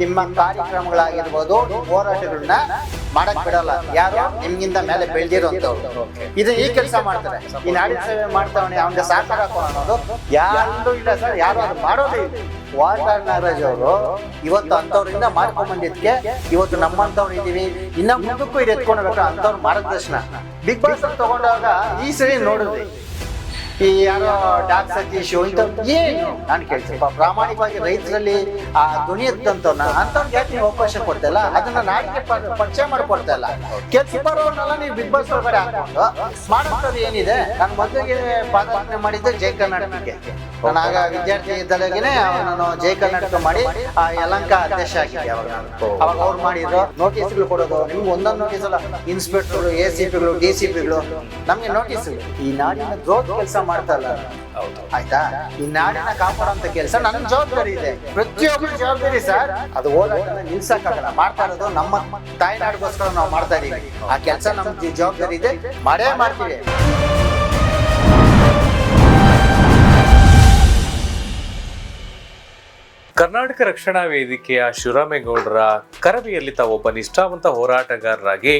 ನಿಮ್ಮ ಕಾರ್ಯಕ್ರಮಗಳಾಗಿರ್ಬೋದು ಹೋರಾಟಗಳನ್ನ ಮಾಡಕ್ ಬಿಡಲ್ಲ. ಯಾರು ನಿಮ್ಗಿಂತ ಮೇಲೆ ಬೆಳೆದಿರೋಂಥವ್ರು. ಇದು ಈ ಕೆಲಸ ಮಾಡ್ತಾರೆ. ಈ ನಾಡಿನ ಸೇವೆ ಮಾಡ್ತಾವಣೆ ಅವನಿಗೆ ಸಹಕಾರ ಅನ್ನೋದು ಯಾರು ಇಲ್ಲ ಸರ್. ಯಾರು ಅದು ಮಾಡೋದೇ ವಾಟಾಳ್ ನಾಗರಾಜ್ ಅವರು ಇವತ್ತು ಅಂಥವ್ರಿಂದ ಮಾಡ್ಕೊಂಡ್ ಬಂದಿದ್ಕೆ ಇವತ್ತು ನಮ್ಮಂಥವ್ರು ಇದೀವಿ ಇನ್ನ ಮುಂದಕ್ಕೂ ಇದು ಎತ್ಕೊಂಡು ಹೋಗ್ಬೇಕು? ಅಂಥವ್ರ ಮಾರ್ಗದರ್ಶನ ಬಿಗ್ ಬಾಸ್ ತಗೊಂಡಾಗ ಈ ಸರಿ ನೋಡಿದ್ವಿ ಈ ಯಾರೋ ಡಾಕ್ಟರ್ ಇಂಥ ಏನು? ನಾನು ಕೇಳ್ತೀನಿ. ಪ್ರಾಮಾಣಿಕವಾಗಿ ರೈತರಲ್ಲಿ ಆ ಧ್ವನಿ ಎತ್ತಂತ ಅಂತವ್ರಿಗೆ ಯಾಕೆ ನೀವು ಅವಕಾಶ ಕೊಡ್ತಾ ಇಲ್ಲ? ಅದನ್ನ ನಾಡಿಗೆ ಪರಿಚಯ ಮಾಡ್ಕೊಡ್ತಾ ಇಲ್ಲ. ಕೆಲ್ಸ ಬರೋರ್ನೆಲ್ಲ ನೀವು ಬಿಗ್ ಬಾಸ್ ಒಳಗಡೆ ಹಾಕೊಂಡು ಮಾಡೋದು ಏನಿದೆ? ನಾನು ಮೊದಲಿಗೆ ಪಾದಾರ್ಪಣೆ ಮಾಡಿದ್ದೆ ಜೈ ಕರ್ನಾಟಕಕ್ಕೆ. ನಾನು ಆಗ ವಿದ್ಯಾರ್ಥಿ ಇದ್ದಲಾಗೇನೆ ನಾನು ಜೈ ಕರ್ನಾಟಕ ಮಾಡಿ, ಆ ಯಲಂಕ ಅಧ್ಯಕ್ಷ ಆಗಿದ್ದೆ ಅವಾಗ ಅವಾಗ ಅವ್ರು ಮಾಡಿದ್ರು. ನೋಟಿಸ್ಗಳು ಕೊಡೋದು, ನಿಮ್ಗೆ ಒಂದೊಂದು ನೋಟಿಸ್ ಅಲ್ಲ, ಇನ್ಸ್ಪೆಕ್ಟರ್, ಎ ಸಿ ಪಿಗಳು ಡಿ ಸಿ ಪಿಗಳು ನಮ್ಗೆ ನೋಟಿಸ್ ಈ ನಾಡಿನ ಗ್ರೋತ್ ಕೆಲಸ ಮಾಡ್ತಾ ಇಲ್ಲ ಹೌದು. ಆಯ್ತಾ? ಈ ನಾಡಿನ ಕಾಪಾಡುವಂತ ಕೆಲಸ ನನ್ನ ಜವಾಬ್ದಾರಿ ಇದೆ. ಪ್ರತಿಯೊಬ್ಬರ ಜವಾಬ್ದಾರಿ ಸರ್. ಅದು ಹೋರಾಟನ ನಿಲ್ಸಕ್ಕಾಗಲ್ಲ. ಮಾಡ್ತಾ ಇರೋದು ನಮ್ಮ ತಾಯ್ನಾಡಿಗೋಸ್ಕರ ನಾವು ಮಾಡ್ತಾ ಇದೀವಿ. ಆ ಕೆಲಸ ನಮ್ಮ ಜವಾಬ್ದಾರಿ ಇದೆ. ಮಾಡೇ ಮಾಡ್ತೀವಿ. ಕರ್ನಾಟಕ ರಕ್ಷಣಾ ವೇದಿಕೆಯ ಶಿವರಾಮೇಗೌಡರ ಕರವಿಯಲ್ಲಿ ತಾವೊಬ್ಬ ನಿಷ್ಠಾವಂತ ಹೋರಾಟಗಾರರಾಗಿ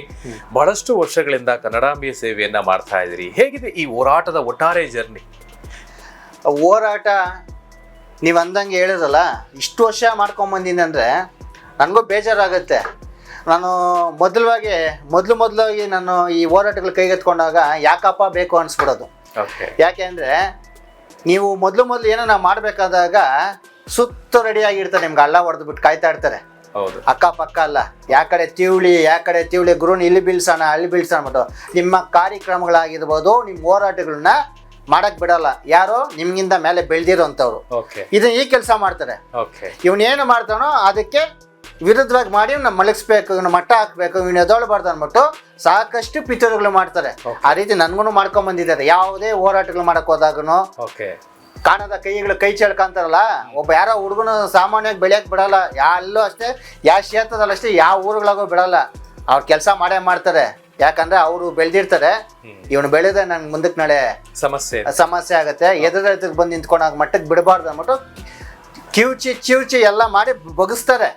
ಬಹಳಷ್ಟು ವರ್ಷಗಳಿಂದ ಕನ್ನಡಾಂಬೆಯ ಸೇವೆಯನ್ನ ಮಾಡ್ತಾ ಇದ್ದೀರಿ. ಹೇಗಿದೆ ಈ ಹೋರಾಟದ ಒಟ್ಟಾರೆ ಜರ್ನಿ? ಹೋರಾಟ ನೀವು ಅಂದಂಗೆ ಹೇಳಿದ್ರಲ್ಲ ಇಷ್ಟು ವರ್ಷ ಮಾಡ್ಕೊಂಬಂದಿನಿ ಅಂದರೆ ನನಗೂ ಬೇಜಾರಾಗುತ್ತೆ. ನಾನು ಮೊದಲವಾಗಿ ಮೊದಲು ಮೊದಲಾಗಿ ನಾನು ಈ ಹೋರಾಟಗಳು ಕೈಗೆತ್ಕೊಂಡಾಗ ಯಾಕಪ್ಪ ಬೇಕು ಅನಿಸ್ಬಿಡೋದು. ಯಾಕೆ ಅಂದರೆ ನೀವು ಮೊದಲು ಮೊದಲು ಏನೋ ಮಾಡಬೇಕಾದಾಗ ಸುತ್ತು ರೆಡಿ ಆಗಿರ್ತಾರೆ ನಿಮ್ಗೆ ಹಳ್ಳ ಹೊಡೆದ್ಬಿಟ್ಟು ಕಾಯ್ತಾ ಇರ್ತಾರೆ. ಅಕ್ಕ ಪಕ್ಕ ಅಲ್ಲ ಯಾ ಕಡೆ ತಿವಳಿ ಯಾ ಕಡೆ ತಿವಳಿ ಗುರುನ್ ಇಲ್ಲಿ ಬೀಳ್ಸೋಣ ಅಲ್ಲಿ ಬೀಳ್ಸೋಣ ಅಂದ್ಬಿಟ್ಟು ನಿಮ್ಮ ಕಾರ್ಯಕ್ರಮಗಳಾಗಿರ್ಬೋದು ನಿಮ್ಮ ಹೋರಾಟಗಳನ್ನ ಮಾಡಕ್ ಬಿಡಲ್ಲ. ಯಾರು ನಿಮ್ಗಿಂತ ಮೇಲೆ ಬೆಳೆದಿರೋಂಥವ್ರು. ಇದನ್ನ ಈ ಕೆಲಸ ಮಾಡ್ತಾರೆ. ಇವನೇನು ಮಾಡ್ತಾನೋ ಅದಕ್ಕೆ ವಿರುದ್ಧವಾಗಿ ಮಾಡಿ ಇವ್ನ ಮಲಗಿಸ್ಬೇಕು ಇವ್ನ ಮಟ್ಟ ಹಾಕ್ಬೇಕು ಇವ್ನ ಎದೊಳಬಾರ್ದು ಅನ್ಬಿಟ್ಟು ಸಾಕಷ್ಟು ಪಿತೂರುಗಳು ಮಾಡ್ತಾರೆ. ಆ ರೀತಿ ನನ್ಗೂ ಮಾಡ್ಕೊಂಡ್ ಬಂದಿದ್ದಾರೆ ಯಾವುದೇ ಹೋರಾಟಗಳು ಮಾಡಕ್ ಹೋದಾಗನು ಓಕೆ. ಕಾಣದ ಕೈಗಳು ಕೈ ಚೆಳ್ಕಂತಾರಲ್ಲ ಒಬ್ಬ ಯಾರೋ ಹುಡುಗನ ಸಾಮಾನ್ಯವಾಗಿ ಬೆಳೆಯಕ್ಕೆ ಬಿಡಲ್ಲ. ಯಾವಲ್ಲೂ ಅಷ್ಟೇ ಯಾವ ಕ್ಷೇತ್ರದಲ್ಲಿ ಅಷ್ಟೇ ಯಾವ ಊರುಗಳಾಗೂ ಬಿಡಲ್ಲ. ಅವ್ರ ಕೆಲಸ ಮಾಡೇ ಮಾಡ್ತಾರೆ. ಯಾಕಂದ್ರೆ ಅವರು ಬೆಳೆದಿರ್ತಾರೆ. ಇವನು ಬೆಳೆದ ನನ್ಗೆ ಮುಂದಕ್ಕೆ ನಾಳೆ ಸಮಸ್ಯೆ ಸಮಸ್ಯೆ ಆಗುತ್ತೆ. ಎದುರು ಬಂದು ನಿಂತ್ಕೊಂಡಾಗ ಮಟ್ಟಕ್ಕೆ ಬಿಡಬಾರ್ದು ಅಂದ್ಬಿಟ್ಟು ಕಿವುಚಿ ಚಿವುಚಿ ಎಲ್ಲ ಮಾಡಿ ಬಗಸ್ತಾರೆ.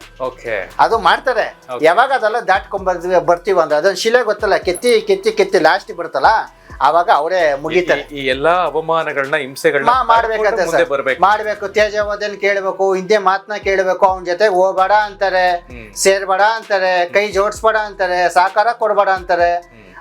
ಅದು ಮಾಡ್ತಾರೆ. ಯಾವಾಗ ಅದೆಲ್ಲ ದಾಟ್ಕೊಂಡ್ ಬರ್ತೀವಿ ಬರ್ತೀವಿ ಅಂದ್ರೆ ಅದೊಂದು ಶಿಲೆ ಗೊತ್ತಲ್ಲ ಕೆತ್ತಿ ಕೆತ್ತಿ ಕೆತ್ತಿ ಲಾಸ್ಟ್ ಬರುತ್ತಲ್ಲ? ಆವಾಗ ಅವರೇ ಮುಗಿತಾರೆ. ಈ ಎಲ್ಲಾ ಅವಮಾನಗಳನ್ನ ಹಿಂಸೆಗಳನ್ನ ಮಾಡ್ಬೇಕಂತ ಮಾಡ್ಬೇಕು. ತೇಜವಾದನ್ ಕೇಳ್ಬೇಕು. ಹಿಂದೆ ಮಾತನ್ನ ಕೇಳ್ಬೇಕು. ಅವನ ಜೊತೆ ಹೋಗ್ಬೇಡ ಅಂತಾರೆ. ಸೇರ್ಬೇಡ ಅಂತಾರೆ ಕೈ ಜೋಡಿಸ್ಬೇಡ ಅಂತಾರೆ ಸಹಕಾರ ಕೊಡ್ಬೇಡ ಅಂತಾರೆ.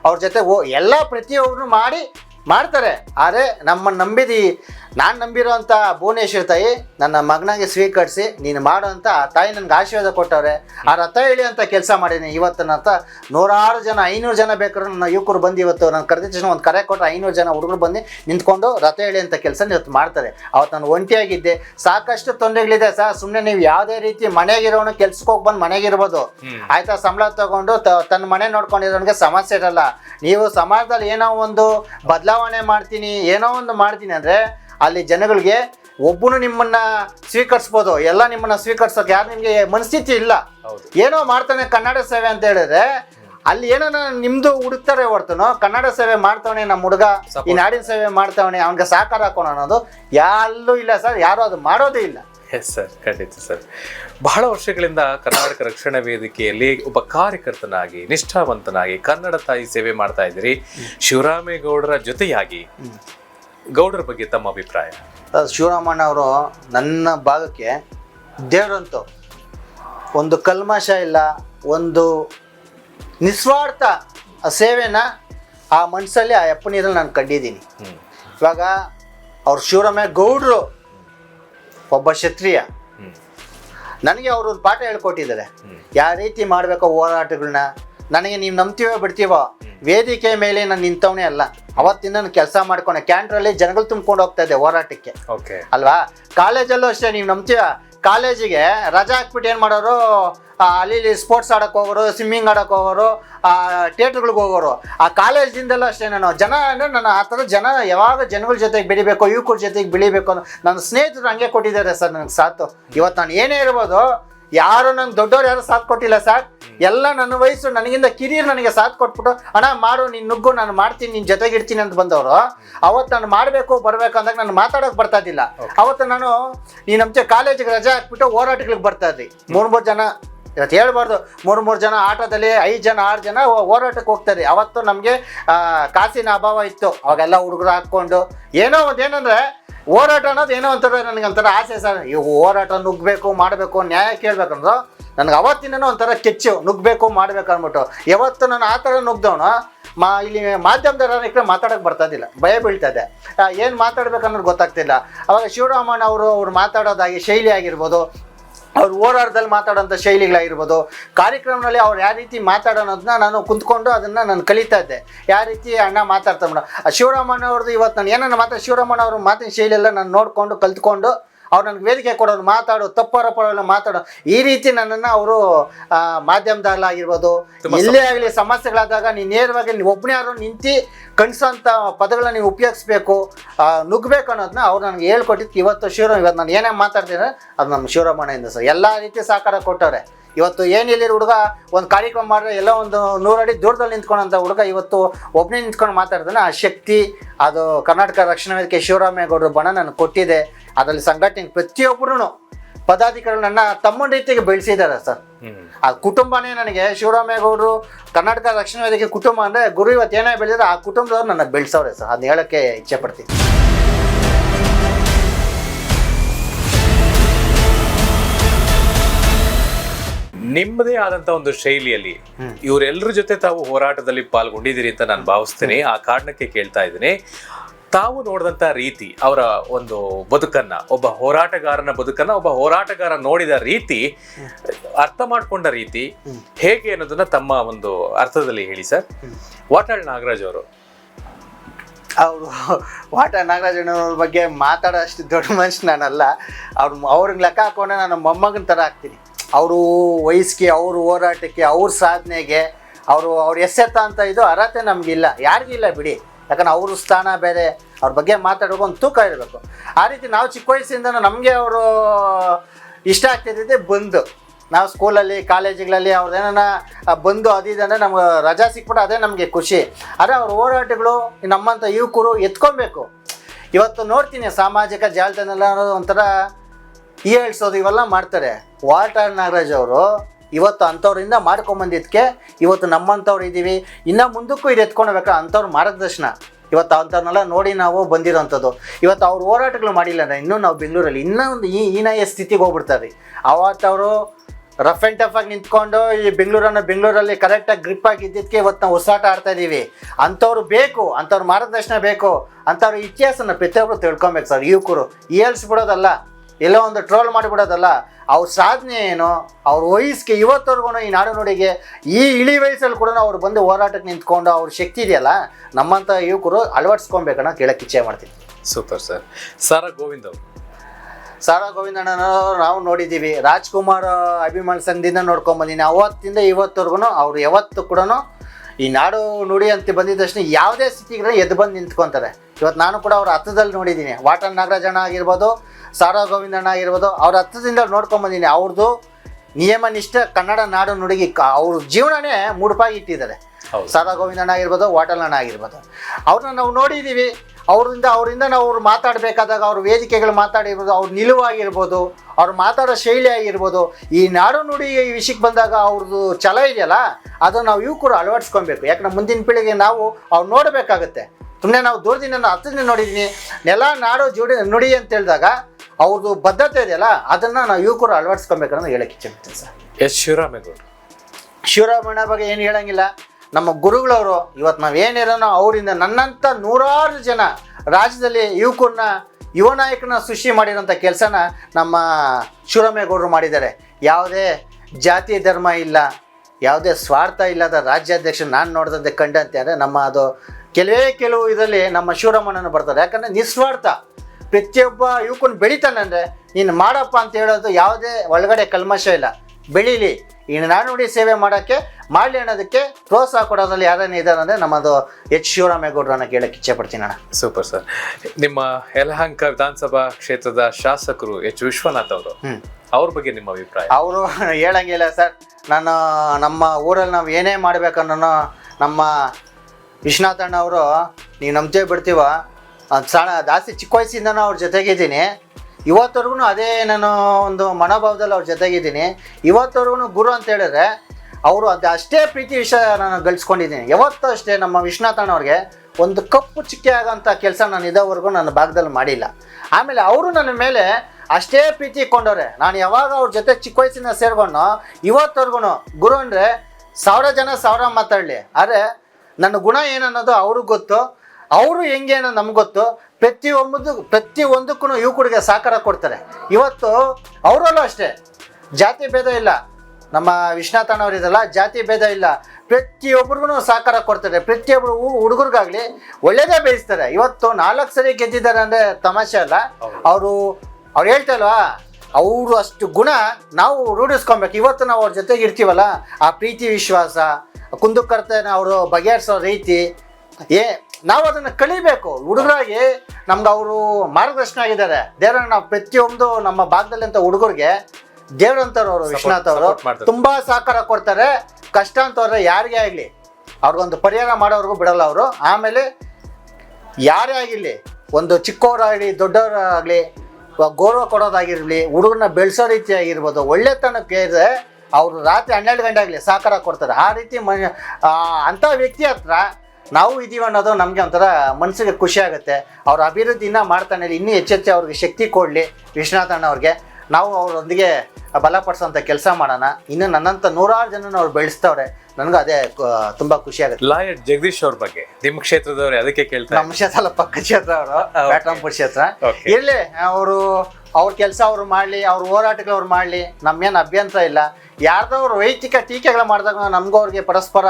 ಅವ್ರ ಜೊತೆ ಎಲ್ಲಾ ಪ್ರತಿಯೊಬ್ಬರು ಮಾಡಿ ಮಾಡ್ತಾರೆ. ಆದರೆ ನಮ್ಮನ್ನ ನಂಬಿದಿ ನಾನು ನಂಬಿರೋಂಥ ಭುವನೇಶ್ವರ ತಾಯಿ ನನ್ನ ಮಗನಾಗೆ ಸ್ವೀಕರಿಸಿ ನೀನು ಮಾಡೋಂಥ ಆ ತಾಯಿ ನನಗೆ ಆಶೀರ್ವಾದ ಕೊಟ್ಟವ್ರೆ. ಆ ರಥ ಅಂತ ಕೆಲಸ ಮಾಡೀನಿ. ಅಂತ ನೂರಾರು ಜನ ಐನೂರು ಜನ ಬೇಕಾದ್ರೆ ನನ್ನ ಯುವಕರು ಬಂದು ಇವತ್ತು ನಾನು ಕರೆದ ತಕ್ಷಣ ಒಂದು ಕರೆ ಕೊಟ್ಟರೆ ಐನೂರು ಜನ ಹುಡುಗರು ಬಂದು ನಿಂತ್ಕೊಂಡು ರಥ ಅಂತ ಕೆಲಸ ಇವತ್ತು ಮಾಡ್ತಾರೆ. ಅವತ್ತು ನಾನು ಒಂಟಿಯಾಗಿದ್ದೆ. ಸಾಕಷ್ಟು ತೊಂದರೆಗಳಿದೆ ಸರ್. ಸುಮ್ಮನೆ ನೀವು ಯಾವುದೇ ರೀತಿ ಮನೆಗಿರೋನು ಕೆಲ್ಸಕ್ಕೆ ಹೋಗಿ ಬಂದು ಮನೆಗಿರ್ಬೋದು. ಆಯ್ತಾ? ಸಂಬಳ ತಗೊಂಡು ತನ್ನ ಮನೆ ನೋಡ್ಕೊಂಡಿರೋನಿಗೆ ಸಮಸ್ಯೆ ಇರಲ್ಲ. ನೀವು ಸಮಾಜದಲ್ಲಿ ಏನೋ ಒಂದು ಬದಲಾವಣೆ ಮಾಡ್ತೀನಿ ಏನೋ ಒಂದು ಮಾಡ್ತೀನಿ ಅಂದರೆ ಅಲ್ಲಿ ಜನಗಳಿಗೆ ಒಬ್ಬನು ನಿಮ್ಮನ್ನ ಸ್ವೀಕರಿಸ್ಬೋದು ಎಲ್ಲ ನಿಮ್ಮನ್ನ ಸ್ವೀಕರಿಸೋಕೆ ಯಾರು ನಿಮಗೆ ಮನಸ್ಥಿತಿ ಇಲ್ಲ. ಏನೋ ಮಾಡ್ತಾನೆ ಕನ್ನಡ ಸೇವೆ ಅಂತ ಹೇಳಿದ್ರೆ ಅಲ್ಲಿ ಏನೋ ನಿಮ್ದು ಹುಡುಕ್ತಾರೆ ಹೊರ್ತನು ಕನ್ನಡ ಸೇವೆ ಮಾಡ್ತಾವಣೆ ನಮ್ಮ ಹುಡುಗ ಈ ನಾಡಿನ ಸೇವೆ ಮಾಡ್ತಾವಣೆ ಅವನಿಗೆ ಸಹಕಾರ ಹಾಕೋಣ ಅನ್ನೋದು ಯಾರಲ್ಲೂ ಇಲ್ಲ ಸರ್ ಯಾರು ಅದು ಮಾಡೋದೇ ಇಲ್ಲ. ಎಸ್ ಸರ್ ಖಂಡಿತ ಸರ್. ಬಹಳ ವರ್ಷಗಳಿಂದ ಕರ್ನಾಟಕ ರಕ್ಷಣಾ ವೇದಿಕೆಯಲ್ಲಿ ಒಬ್ಬ ಕಾರ್ಯಕರ್ತನಾಗಿ ನಿಷ್ಠಾವಂತನಾಗಿ ಕನ್ನಡ ತಾಯಿ ಸೇವೆ ಮಾಡ್ತಾ ಇದ್ದೀರಿ. ಶಿವರಾಮೇಗೌಡರ ಜೊತೆಯಾಗಿ ಗೌಡರ ಬಗ್ಗೆ ತಮ್ಮ ಅಭಿಪ್ರಾಯ. ಶಿವರಾಮಣ್ಣ ಅವರು ನನ್ನ ಭಾಗಕ್ಕೆ ದೇವರಂತು ಒಂದು ಕಲ್ಮಶ ಇಲ್ಲ ಒಂದು ನಿಸ್ವಾರ್ಥ ಸೇವೆನ ಆ ಮನಸ್ಸಲ್ಲಿ ಆ ಅಪ್ಪನಿರಲ್ಲಿ ನಾನು ಕಂಡಿದ್ದೀನಿ. ಇವಾಗ ಅವ್ರು ಶಿವರಾಮೇಗೌಡರು ಗೌಡ್ರು ಒಬ್ಬ ಕ್ಷತ್ರಿಯ. ನನಗೆ ಅವರು ಪಾಠ ಹೇಳ್ಕೊಟ್ಟಿದ್ದಾರೆ. ಯಾವ ರೀತಿ ಮಾಡಬೇಕೋ ಹೋರಾಟಗಳನ್ನ ನನಗೆ ನೀವು ನಂಬ್ತೀವೋ ಬಿಡ್ತೀವೋ? ವೇದಿಕೆ ಮೇಲೆ ನಾನು ನಿಂತವನೇ ಅಲ್ಲ. ಅವತ್ತಿಂದ ನಾನು ಕೆಲಸ ಮಾಡ್ಕೊಂಡೆ. ಕ್ಯಾಂಟ್ರಲ್ಲಿ ಜನಗಳು ತುಂಬ್ಕೊಂಡು ಹೋಗ್ತಾ ಇದ್ದೆ ಹೋರಾಟಕ್ಕೆ. ಓಕೆ. ಅಲ್ವಾ? ಕಾಲೇಜಲ್ಲೂ ಅಷ್ಟೇ ನೀವು ನಂಬ್ತೀವ? ಕಾಲೇಜಿಗೆ ರಜಾ ಹಾಕ್ಬಿಟ್ಟು ಏನು ಮಾಡೋರು? ಅಲ್ಲಿ ಸ್ಪೋರ್ಟ್ಸ್ ಆಡೋಕೆ ಹೋಗೋರು ಸ್ವಿಮ್ಮಿಂಗ್ ಆಡೋಕ್ಕೆ ಹೋಗೋರು ಥಿಯೇಟ್ರ್ಗಳಿಗೆ ಹೋಗೋರು. ಆ ಕಾಲೇಜಿಂದೆಲ್ಲ ಅಷ್ಟೇ ನಾನು. ಜನ ಅಂದರೆ ನಾನು ಆ ಥರ ಜನ ಯಾವಾಗ ಜನಗಳ ಜೊತೆಗೆ ಬೆಳಿಬೇಕು ಯುವಕರ ಜೊತೆಗೆ ಬೆಳಿಬೇಕು ಅನ್ನೋ ನನ್ನ ಸ್ನೇಹಿತರು ಹಂಗೆ ಕೊಟ್ಟಿದ್ದಾರೆ ಸರ್ ನನಗೆ ಸಾಥ್ ಇವತ್ತು ನಾನು ಏನೇ ಇರ್ಬೋದು ಯಾರು ನಂಗೆ ದೊಡ್ಡವ್ರು ಯಾರು ಸಾಥ್ ಕೊಟ್ಟಿಲ್ಲ ಸರ್. ಎಲ್ಲ ನನ್ನ ವಯಸ್ಸು ನನಗಿಂತ ಕಿರಿಯರು ನನಗೆ ಸಾಥ್ ಕೊಟ್ಬಿಟ್ಟು ಅಣ್ಣ ಮಾಡು ನೀನು ನುಗ್ಗು ನಾನು ಮಾಡ್ತೀನಿ ನಿನ್ನ ಜೊತೆಗೆ ಇಡ್ತೀನಿ ಅಂತ ಬಂದವರು. ಅವತ್ತು ನಾನು ಮಾಡಬೇಕು ಬರಬೇಕು ಅಂದಾಗ ನಾನು ಮಾತಾಡೋಕೆ ಬರ್ತಾ ಇದ್ದಿಲ್ಲ. ಅವತ್ತು ನಾನು ಈ ನಮ್ಚೆ ಕಾಲೇಜಿಗೆ ರಜೆ ಹಾಕ್ಬಿಟ್ಟು ಹೋರಾಟಗಳಿಗೆ ಬರ್ತಾ ಇದ್ದೀನಿ ಮೂರು ಮೂರು ಜನ ಇವತ್ತು ಹೇಳ್ಬಾರ್ದು. ಮೂರು ಮೂರು ಜನ ಆಟೋದಲ್ಲಿ ಐದು ಜನ, ಆರು ಜನ ಹೋರಾಟಕ್ಕೆ ಹೋಗ್ತಾರೆ. ಅವತ್ತು ನಮಗೆ ಕಾಸಿನ ಅಭಾವ ಇತ್ತು. ಅವಾಗೆಲ್ಲ ಹುಡುಗರು ಹಾಕ್ಕೊಂಡು. ಏನೋ ಒಂದು ಏನಂದರೆ ಹೋರಾಟ ಅನ್ನೋದು ಏನೋ ಒಂಥರ ನನಗೆ ಒಂಥರ ಆಸೆ ಸರ್ ಇವು ಹೋರಾಟ ನುಗ್ಗಬೇಕು, ಮಾಡಬೇಕು, ನ್ಯಾಯ ಕೇಳಬೇಕಂದ್ರೆ, ನನಗೆ ಅವತ್ತಿನ ಒಂಥರ ಕೆಚ್ಚು. ನುಗ್ಗಬೇಕು, ಮಾಡ್ಬೇಕು ಅಂದ್ಬಿಟ್ಟು. ಯಾವತ್ತು ನಾನು ಆ ಥರ ನುಗ್ದವನು, ಮಾ ಇಲ್ಲಿ ಮಾಧ್ಯಮದವರ ಮಾತಾಡೋಕೆ ಬರ್ತಾ ಇದ್ದಿಲ್ಲ. ಭಯ ಬೀಳ್ತಾ ಇದೆ. ಏನು ಮಾತಾಡ್ಬೇಕು ಅನ್ನೋದು ಗೊತ್ತಾಗ್ತಿಲ್ಲ. ಅವಾಗ ಶಿವರಾಮಣ್ಣ ಅವರು, ಅವ್ರು ಮಾತಾಡೋದಾಗಿ ಶೈಲಿ ಆಗಿರ್ಬೋದು ಅವ್ರು ಓಡಾಡ್ದಲ್ಲಿ ಮಾತಾಡೋಂಥ ಶೈಲಿಗಳಾಗಿರ್ಬೋದು, ಕಾರ್ಯಕ್ರಮದಲ್ಲಿ ಅವ್ರು ಯಾವ ರೀತಿ ಮಾತಾಡೋದನ್ನ ನಾನು ಕುಂತ್ಕೊಂಡು ಅದನ್ನು ನಾನು ಕಲಿತಾ ಇದ್ದೆ. ಯಾವ ರೀತಿ ಅಣ್ಣ ಮಾತಾಡ್ತಾ ಮೇಡಮ್ ಶಿವರಾಮಣ್ಣ ಅವ್ರದ್ದು ಇವತ್ತು ನಾನು ಏನನ್ನ ಮಾತಾಡ ಶಿವರಾಮಣ್ಣ ಅವ್ರ ಮಾತಿನ ಶೈಲಿ ಎಲ್ಲ ನಾನು ನೋಡಿಕೊಂಡು, ಕಲ್ತ್ಕೊಂಡು ಅವ್ರು ನನಗೆ ವೇದಿಕೆ ಕೊಡೋರು ಮಾತಾಡೋ ತಪ್ಪಾರೋಪಗಳನ್ನ ಮಾತಾಡೋ ಈ ರೀತಿ ನನ್ನನ್ನು ಅವರು ಮಾಧ್ಯಮದಲ್ಲಾಗಿರ್ಬೋದು. ಎಲ್ಲೇ ಆಗಲಿ ಸಮಸ್ಯೆಗಳಾದಾಗ ನೀನು ನೇರವಾಗಿ ನೀವು ಒಬ್ಬನೇ ಯಾರು ನಿಂತು ಕಣಿಸೋಂಥ ಪದಗಳನ್ನ ನೀವು ಉಪಯೋಗಿಸ್ಬೇಕು. ನುಗ್ಬೇಕು ನುಗ್ಗಬೇಕು ಅನ್ನೋದನ್ನ ಅವ್ರು ನನಗೆ ಹೇಳ್ಕೊಟ್ಟಿದ್ದು ಇವತ್ತು ಶಿವರಾಮ್ ಇವತ್ತು ನಾನು ಏನೇ ಮಾತಾಡ್ತೀನಿ ಅದು ನಮ್ಮ ಶಿವರಾಮಣ್ಣಯಿಂದ ಸರ್. ಎಲ್ಲ ರೀತಿ ಸಹಕಾರ ಕೊಟ್ಟವ್ರೆ. ಇವತ್ತು ಏನಿಲ್ಲ ಹುಡುಗ ಒಂದು ಕಾರ್ಯಕ್ರಮ ಮಾಡಿದ್ರೆ ಎಲ್ಲ ಒಂದು ನೂರಡಿ ದೂರದಲ್ಲಿ ನಿಂತ್ಕೊಂಡಂಥ ಹುಡುಗ ಇವತ್ತು ಒಬ್ಬನೇ ನಿಂತ್ಕೊಂಡು ಮಾತಾಡ್ತಾನೆ ಆ ಶಕ್ತಿ ಅದು ಕರ್ನಾಟಕ ರಕ್ಷಣಾ ವೇದಿಕೆ ಶಿವರಾಮೇಗೌಡರು ಬಣ ನನಗೆ ಕೊಟ್ಟಿದೆ. ಅದರಲ್ಲಿ ಸಂಘಟನೆ ಪ್ರತಿಯೊಬ್ಬರೂ ಪದಾಧಿಕಾರಿಗಳು ನನ್ನ ತಮ್ಮನ ರೀತಿಗೆ ಬೆಳೆಸಿದ್ದಾರೆ ಸರ್. ಆ ಕುಟುಂಬನೇ ನನಗೆ ಶಿವರಾಮೇಗೌಡರು ಕರ್ನಾಟಕ ರಕ್ಷಣಾ ವೇದಿಕೆ ಕುಟುಂಬ ಅಂದರೆ ಗುರು ಇವತ್ತು ಏನೇ ಬೆಳೆದ್ರೆ ಆ ಕುಟುಂಬದವ್ರು ನನ್ನ ಬೆಳೆಸವ್ರೆ ಸರ್. ಅದನ್ನ ಹೇಳಕ್ಕೆ ಇಚ್ಛೆ ಪಡ್ತೀನಿ. ನಿಮ್ಮದೇ ಆದಂತ ಒಂದು ಶೈಲಿಯಲ್ಲಿ ಇವರೆಲ್ಲರ ಜೊತೆ ತಾವು ಹೋರಾಟದಲ್ಲಿ ಪಾಲ್ಗೊಂಡಿದ್ದೀರಿ ಅಂತ ನಾನು ಭಾವಿಸ್ತೀನಿ. ಆ ಕಾರಣಕ್ಕೆ ಕೇಳ್ತಾ ಇದ್ದೀನಿ. ತಾವು ನೋಡಿದಂಥ ರೀತಿ ಅವರ ಒಂದು ಬದುಕನ್ನ ಒಬ್ಬ ಹೋರಾಟಗಾರನ ಬದುಕನ್ನ ಒಬ್ಬ ಹೋರಾಟಗಾರ ನೋಡಿದ ರೀತಿ ಅರ್ಥ ಮಾಡಿಕೊಂಡ ರೀತಿ ಹೇಗೆ ಅನ್ನೋದನ್ನ ತಮ್ಮ ಒಂದು ಅರ್ಥದಲ್ಲಿ ಹೇಳಿ ಸರ್. ವಾಟಾಳ್ ನಾಗರಾಜ್ ಅವರು. ಅವರು ವಾಟ ನಾಗರಾಜಣ್ಣವ್ರ ಬಗ್ಗೆ ಮಾತಾಡೋ ಅಷ್ಟು ದೊಡ್ಡ ಮನುಷ್ಯ ನಾನಲ್ಲ. ಅವ್ರ ಅವ್ರಿಗೆ ಲೆಕ್ಕ ಹಾಕೊಂಡೆ ನಾನು ಮೊಮ್ಮಗನ ಥರ ಹಾಕ್ತೀನಿ ಅವರು ವಯಸ್ಸಿಗೆ ಅವ್ರ ಹೋರಾಟಕ್ಕೆ ಅವ್ರ ಸಾಧನೆಗೆ ಅವರು ಅವ್ರು ಎತ್ತ ಅಂತ ಇದು ಅರ್ಹತೆ ನಮಗಿಲ್ಲ. ಯಾರಿಗಿಲ್ಲ ಬಿಡಿ. ಯಾಕಂದ್ರೆ ಅವ್ರ ಸ್ಥಾನ ಬೇರೆ, ಅವ್ರ ಬಗ್ಗೆ ಮಾತಾಡೋಕೆ ಒಂದು ತೂಕ ಇರಬೇಕು. ಆ ರೀತಿ ನಾವು ಚಿಕ್ಕ ವಯಸ್ಸಿಂದ ನಮಗೆ ಅವರು ಇಷ್ಟ ಆಗ್ತಿದ್ದೆ ಬಂದು. ನಾವು ಸ್ಕೂಲಲ್ಲಿ, ಕಾಲೇಜುಗಳಲ್ಲಿ ಅವ್ರದ್ದೇನ ಬಂದು ಅಂದರೆ ನಮ್ಗೆ ರಜಾ ಸಿಕ್ಬಿಟ್ಟು ಅದೇ ನಮಗೆ ಖುಷಿ. ಆದರೆ ಅವ್ರ ಹೋರಾಟಗಳು, ನಮ್ಮಂಥ ಯುವಕರು ಎತ್ಕೊಬೇಕು. ಇವತ್ತು ನೋಡ್ತೀನಿ ಸಾಮಾಜಿಕ ಜಾಲತಾಣ ಅನ್ನೋದು ಒಂಥರ ಹೇಳ್ಸೋದು ಇವೆಲ್ಲ ಮಾಡ್ತಾರೆ. ವಾಟಾಳ್ ನಾಗರಾಜ್ ಅವರು ಇವತ್ತು ಅಂಥವ್ರಿಂದ ಮಾಡ್ಕೊಂಬಂದಿದ್ದಕ್ಕೆ ಇವತ್ತು ನಮ್ಮಂಥವ್ರು ಇದ್ದೀವಿ ಇನ್ನು ಮುಂದಕ್ಕೂ ಇದು ಎತ್ಕೊಳ್ಬೇಕು ಅಂಥವ್ರ ಮಾರ್ಗದರ್ಶನ. ಇವತ್ತು ಅಂಥವ್ರನ್ನೆಲ್ಲ ನೋಡಿ ನಾವು ಬಂದಿರೋಂಥದ್ದು. ಇವತ್ತು ಅವ್ರು ಹೋರಾಟಗಳು ಮಾಡಿಲ್ಲ ಅಂದರೆ ಇನ್ನೂ ನಾವು ಬೆಂಗಳೂರಲ್ಲಿ ಇನ್ನೂ ಒಂದು ಈ ಹೀನಾಯ ಸ್ಥಿತಿಗೆ ಹೋಗ್ಬಿಡ್ತಾರೆ. ಅವತ್ತು ಅವರು ರಫ್ ಆ್ಯಂಡ್ ಟಫ್ ಆಗಿ ನಿಂತ್ಕೊಂಡು ಈ ಬೆಂಗಳೂರನ್ನು ಬೆಂಗಳೂರಲ್ಲಿ ಕರೆಕ್ಟಾಗಿ ಗ್ರಿಪ್ ಆಗಿದ್ದಕ್ಕೆ ಇವತ್ತು ನಾವು ಹೊಸಾಟ ಆಡ್ತಾ ಇದ್ದೀವಿ ಅಂಥವ್ರು ಬೇಕು, ಅಂಥವ್ರ ಮಾರ್ಗದರ್ಶನ ಬೇಕು. ಅಂಥವ್ರ ಇತಿಹಾಸನ ಪ್ರತಿಯೊಬ್ಬರು ತಿಳ್ಕೊಬೇಕು ಸರ್, ಯುವಕರು. ಏಳ್ಸ್ಬಿಡೋದಲ್ಲ. ಎಲ್ಲೋ ಒಂದು ಟ್ರೋಲ್ ಮಾಡಿಬಿಡೋದಲ್ಲ ಅವ್ರ ಸಾಧನೆ ಏನು? ಅವ್ರ ವಯಸ್ಸಿಗೆ ಇವತ್ತವರೆಗೂ ಈ ನಾಡು ನುಡಿಗೆ ಈ ಇಳಿ ವಯಸ್ಸಲ್ಲಿ ಕೂಡ ಅವ್ರು ಬಂದು ಹೋರಾಟಕ್ಕೆ ನಿಂತ್ಕೊಂಡು ಅವ್ರ ಶಕ್ತಿ ಇದೆಯಲ್ಲ ನಮ್ಮಂಥ ಯುವಕರು ಅಳವಡಿಸ್ಕೊಬೇಕನ್ನೋ ಕೇಳಕ್ಕೆ ಇಚ್ಛೆ ಮಾಡ್ತೀನಿ. Super sir. ಸಾರಾ ಗೋವಿಂದ್ ಅವರು. ಸಾರಾ ಗೋವಿಂದಣ್ಣನ ನಾವು ನೋಡಿದ್ದೀವಿ. ರಾಜ್ಕುಮಾರ್ ಅಭಿಮಾನ ಸಂಘದಿಂದ ನೋಡ್ಕೊಂಬಂದಿನಿ ಅವತ್ತಿಂದ ಇವತ್ತವರೆಗೂ ಅವ್ರು ಯಾವತ್ತು ಕೂಡ ಈ ನಾಡು ನುಡಿ ಅಂತ ಬಂದಿದ ತಕ್ಷಣ ಯಾವುದೇ ಸ್ಥಿತಿಗಳನ್ನ ಎದ್ದು ಬಂದು ನಿಂತ್ಕೊತಾರೆ ಇವತ್ತು ನಾನು ಕೂಡ ಅವ್ರ ಹತ್ತದಲ್ಲಿ ನೋಡಿದ್ದೀನಿ. ವಾಟಲ್ ನಾಗರಾಜಣ್ಣ ಆಗಿರ್ಬೋದು ಸಾರಾ ಗೋವಿಂದಣ್ಣ ಆಗಿರ್ಬೋದು ಅವ್ರ ಹತ್ತದಿಂದ ನೋಡ್ಕೊಂಬಂದಿನಿ ಅವ್ರದ್ದು ನಿಯಮ ನಿಷ್ಠೆ ಕನ್ನಡ ನಾಡು ನುಡಿಗೆ ಕ- ಅವ್ರ ಜೀವನನೇ ಮುಡುಪಾಗಿ ಇಟ್ಟಿದ್ದಾರೆ. ಸಾರಾ ಗೋವಿಂದಣ್ಣ ಆಗಿರ್ಬೋದು ವಾಟಲ್ ಅಣ್ಣ ಆಗಿರ್ಬೋದು. ಅವ್ರನ್ನ ನಾವು ನೋಡಿದ್ದೀವಿ ಅವರಿಂದ ಅವರಿಂದ ನಾವು ಅವ್ರು ಮಾತಾಡಬೇಕಾದಾಗ ಅವ್ರ ವೇದಿಕೆಗಳು ಮಾತಾಡಿರ್ಬೋದು ಅವ್ರ ನಿಲುವಾಗಿರ್ಬೋದು ಅವ್ರು ಮಾತಾಡೋ ಶೈಲಿ ಆಗಿರ್ಬೋದು. ಈ ನಾಡು ನುಡಿ ಈ ವಿಷಯಕ್ಕೆ ಬಂದಾಗ ಅವ್ರದ್ದು ಛಲ ಇದೆಯಲ್ಲ ಅದು ನಾವು ಯುವಕರು ಅಳವಡಿಸ್ಕೊಬೇಕು. ಯಾಕಂದ್ರೆ ಮುಂದಿನ ಪೀಳಿಗೆ ನಾವು ಅವ್ರು ನೋಡಬೇಕಾಗತ್ತೆ. ಸುಮ್ಮನೆ ನಾವು ದೂರದಿಂದ ನಾನು ಹತ್ತದಿಂದ ನೋಡಿದ್ದೀನಿ ನೆಲ ನಾಡು ಜೋಡಿ ನುಡಿ ಅಂತ ಹೇಳಿದಾಗ ಅವ್ರದ್ದು ಬದ್ಧತೆ ಇದೆಯಲ್ಲ ಅದನ್ನು ನಾವು ಯುವಕರು ಅಳವಡಿಸ್ಕೊಬೇಕನ್ನೋದು ಹೇಳಕ್ಕೆ ಇಚ್ಛೆ ಸರ್. ಎಸ್ ಶಿವರಾಮೇಗೌಡ. ಶಿವರಾಮಣ್ಣ ಬಗ್ಗೆ ಏನು ಹೇಳಂಗಿಲ್ಲ. ನಮ್ಮ ಗುರುಗಳವರು ಇವತ್ತು ನಾವು ಏನಿರೋನೋ ಅವರಿಂದ ನನ್ನಂಥ ನೂರಾರು ಜನ ರಾಜ್ಯದಲ್ಲಿ ಯುವಕರನ್ನ ಯುವ ನಾಯಕನ ಸೃಷ್ಟಿ ಮಾಡಿರೋಂಥ ಕೆಲಸನ ನಮ್ಮ ಶಿವರಾಮೇಗೌಡರು ಮಾಡಿದ್ದಾರೆ. ಯಾವುದೇ ಜಾತಿ ಧರ್ಮ ಇಲ್ಲ ಯಾವುದೇ ಸ್ವಾರ್ಥ ಇಲ್ಲದ ರಾಜ್ಯಾಧ್ಯಕ್ಷ ನಾನು ನೋಡಿದಂತೆ ಕಂಡಂತೆ ಅಂದರೆ ನಮ್ಮ ಅದು ಕೆಲವೇ ಕೆಲವು ಇದರಲ್ಲಿ ನಮ್ಮ ಶಿವರಾಮಣ್ಣನ ಬರ್ತಾರೆ. ಯಾಕಂದರೆ ನಿಸ್ವಾರ್ಥ. ಪ್ರತಿಯೊಬ್ಬ ಯುವಕನ ಬೆಳಿತಾನಂದರೆ ನೀನು ಮಾಡಪ್ಪ ಅಂತ ಹೇಳೋದು ಯಾವುದೇ ಒಳಗಡೆ ಕಲ್ಮಶ ಇಲ್ಲ. ಬೆಳೀಲಿ. ಈ ನಾನುಡಿ ಸೇವೆ ಮಾಡೋಕ್ಕೆ ಮಾಡಲಿ ಅನ್ನೋದಕ್ಕೆ ಪ್ರೋತ್ಸಾಹ ಕೊಡೋದ್ರಲ್ಲಿ ಯಾರನ್ನ ಇದ್ದಾರೆ ಅಂದರೆ ನಮ್ಮದು ಎಚ್ ಶಿವರಾಮೇಗೌಡರನ್ನ ಕೇಳಕ್ಕೆ ಇಚ್ಛೆ ಪಡ್ತೀನಿ ಅಣ್ಣ. Super sir. ನಿಮ್ಮ ಯಲಹಂಕ ವಿಧಾನಸಭಾ ಕ್ಷೇತ್ರದ ಶಾಸಕರು ಎಚ್ ವಿಶ್ವನಾಥ್ ಅವರು. ಅವ್ರ ಬಗ್ಗೆ ನಿಮ್ಮ ಅಭಿಪ್ರಾಯ? ಅವರು ಹೇಳಂಗಿಲ್ಲ ಸರ್. ನಾನು ನಮ್ಮ ಊರಲ್ಲಿ ನಾವು ಏನೇ ಮಾಡಬೇಕನ್ನೋ ನಮ್ಮ ವಿಶ್ವನಾಥಣ್ಣ ಅವರು, ನೀವು ನಂಬ್ತೇ ಬಿಡ್ತೀವ. ಸಣ್ಣ ಜಾಸ್ತಿ ಚಿಕ್ಕ ವಯಸ್ಸಿಂದನೂ ಅವ್ರ ಜೊತೆಗಿದ್ದೀನಿ. ಇವತ್ತವರೆಗೂ ಅದೇ ನಾನು ಒಂದು ಮನೋಭಾವದಲ್ಲಿ ಅವ್ರ ಜೊತೆಗಿದ್ದೀನಿ. ಇವತ್ತವರೆಗೂ ಗುರು ಅಂತ ಹೇಳಿದ್ರೆ, ಅವರು ಅದು ಅಷ್ಟೇ ಪ್ರೀತಿ ವಿಷಯ ನಾನು ಗಳಿಸ್ಕೊಂಡಿದ್ದೀನಿ. ಯಾವತ್ತೂ ಅಷ್ಟೇ ನಮ್ಮ ವಿಶ್ವನಾಥಣ್ಣ ಅವ್ರಿಗೆ ಒಂದು ಕಪ್ಪು ಚಿಕ್ಕೆ ಆಗೋಂಥ ಕೆಲಸ ನಾನು ಇದಾವರೆಗೂ ನನ್ನ ಭಾಗದಲ್ಲಿ ಮಾಡಿಲ್ಲ. ಆಮೇಲೆ ಅವರು ನನ್ನ ಮೇಲೆ ಅಷ್ಟೇ ಪ್ರೀತಿ ಇಟ್ಕೊಂಡವ್ರೆ ನಾನು ಯಾವಾಗ ಅವ್ರ ಜೊತೆ ಚಿಕ್ಕ ವಯಸ್ಸಿನ ಸೇರ್ಕೊಂಡು ಇವತ್ತವರೆಗೂ ಗುರು ಅಂದರೆ ಸಾವಿರ ಜನ ಸಾವಿರ ಮಾತಾಡಲಿ. ಆದರೆ ನನ್ನ ಗುಣ ಏನನ್ನೋದು ಅವ್ರಿಗೆ ಗೊತ್ತು ಅವರು ಹೆಂಗೆ ಅನ್ನೋ ನಮ್ಗೆ ಗೊತ್ತು. ಪ್ರತಿಯೊಂದು ಪ್ರತಿಯೊಂದಕ್ಕೂ ಯುವಕರಿಗೆ ಸಹಕಾರ ಕೊಡ್ತಾರೆ. ಇವತ್ತು ಅವರಲ್ಲೂ ಅಷ್ಟೇ. ಜಾತಿ ಭೇದ ಇಲ್ಲ. ನಮ್ಮ ವಿಶ್ವನಾಥನ್ ಇದಲ್ಲ ಜಾತಿ ಭೇದ ಇಲ್ಲ. ಪ್ರತಿಯೊಬ್ಬರಿಗೂ ಸಹಕಾರ ಕೊಡ್ತಾರೆ. ಪ್ರತಿಯೊಬ್ಬರು ಹುಡುಗರಿಗಾಗಲಿ ಒಳ್ಳೇದೇ ಬೇಯಿಸ್ತಾರೆ. ಇವತ್ತು ನಾಲ್ಕು ಸರಿ ಗೆದ್ದಿದ್ದಾರೆ ಅಂದರೆ ತಮಾಷೆ ಅಲ್ಲ. ಅವರು ಅವ್ರು ಹೇಳ್ತಲ್ವಾ ಅವರು ಅಷ್ಟು ಗುಣ ನಾವು ರೂಢಿಸ್ಕೊಬೇಕು. ಇವತ್ತು ನಾವು ಅವ್ರ ಜೊತೆಗೆ ಇರ್ತೀವಲ್ಲ ಆ ಪ್ರೀತಿ ವಿಶ್ವಾಸ ಕುಂದುಕರ್ತನ ಅವರು ಬಗೆಹರಿಸೋ ರೀತಿ ಏ ನಾವು ಅದನ್ನು ಕಲಿಬೇಕು. ಹುಡುಗರಾಗಿ ನಮ್ಗೆ ಅವರು ಮಾರ್ಗದರ್ಶನ ಆಗಿದ್ದಾರೆ. ದೇವರನ್ನ ನಾವು ಪ್ರತಿಯೊಂದು ನಮ್ಮ ಭಾಗದಲ್ಲಂತ ಹುಡುಗರಿಗೆ ದೇವ್ರಂತವ್ರು ಅವರು ವಿಶ್ವನಾಥ್ ಅವರು. ತುಂಬಾ ಸಹಕಾರ ಕೊಡ್ತಾರೆ. ಕಷ್ಟ ಅಂತವ್ರೆ ಯಾರಿಗೇ ಆಗಲಿ. ಅವ್ರಿಗೊಂದು ಪರಿಹಾರ ಮಾಡೋವ್ರಿಗೂ ಬಿಡಲ್ಲ ಅವರು. ಆಮೇಲೆ ಯಾರೇ ಆಗಿರಲಿ ಒಂದು ಚಿಕ್ಕವರಾಗಲಿ ದೊಡ್ಡವರಾಗಲಿ ಗೌರವ ಕೊಡೋದಾಗಿರಲಿ ಹುಡುಗರನ್ನ ಬೆಳೆಸೋ ರೀತಿ ಆಗಿರ್ಬೋದು ಒಳ್ಳೆತನಕ್ಕೆ ಇದೆ. ಅವರು ರಾತ್ರಿ ಹನ್ನೆರಡು ಗಂಟೆ ಆಗಲಿ ಸಹಕಾರ ಕೊಡ್ತಾರೆ. ಆ ರೀತಿ ಮನ ಅಂಥ ವ್ಯಕ್ತಿ ಹತ್ರ ನಾವು ಇದೀವಿ ಅನ್ನೋದು ನಮಗೆ ಒಂಥರ ಮನಸ್ಸಿಗೆ ಖುಷಿ ಆಗುತ್ತೆ. ಅವ್ರ ಅಭಿವೃದ್ಧಿನ ಮಾಡ್ತಾನೆ ಇನ್ನೂ ಹೆಚ್ಚೆಚ್ಚು ಅವ್ರಿಗೆ ಶಕ್ತಿ ಕೊಡಲಿ ವಿಶ್ವನಾಥಣ್ಣ ಅವ್ರಿಗೆ ನಾವು ಅವರೊಂದಿಗೆ ಬಲಪಡಿಸೋಂಥ ಕೆಲಸ ಮಾಡೋಣ. ಇನ್ನು ನನ್ನಂಥ ನೂರಾರು ಜನನ ಅವ್ರು ಬೆಳೆಸ್ತವ್ರೆ. ನನಗೂ ಅದೇ ತುಂಬಾ ಖುಷಿ ಆಗುತ್ತೆ. ಲಾಯರ್ ಜಗದೀಶ್ ಅವ್ರ ಬಗ್ಗೆ ನಿಮ್ಮ ಕ್ಷೇತ್ರದವ್ರು ಅದಕ್ಕೆ ಕೇಳ್ತಾರೆ ನಮ್ಮ ಕ್ಷೇತ್ರ ಪಕ್ಕ ಕ್ಷೇತ್ರ ಅವರು okay. ಬ್ಯಾಟ್ರಾಂಪುರ ಕ್ಷೇತ್ರ. ಇರ್ಲಿ ಅವರು ಅವ್ರ ಕೆಲಸ ಅವ್ರು ಮಾಡಲಿ ಅವ್ರ ಹೋರಾಟಗಳು ಅವ್ರು ಮಾಡಲಿ ನಮ್ಗೇನು ಅಭ್ಯಂತರ ಇಲ್ಲ. ಯಾರ್ದೋ ಅವ್ರು ವೈಯಕ್ತಿಕ ಟೀಕೆಗಳು ಮಾಡಿದಾಗ ನಮಗೂ ಅವ್ರಿಗೆ ಪರಸ್ಪರ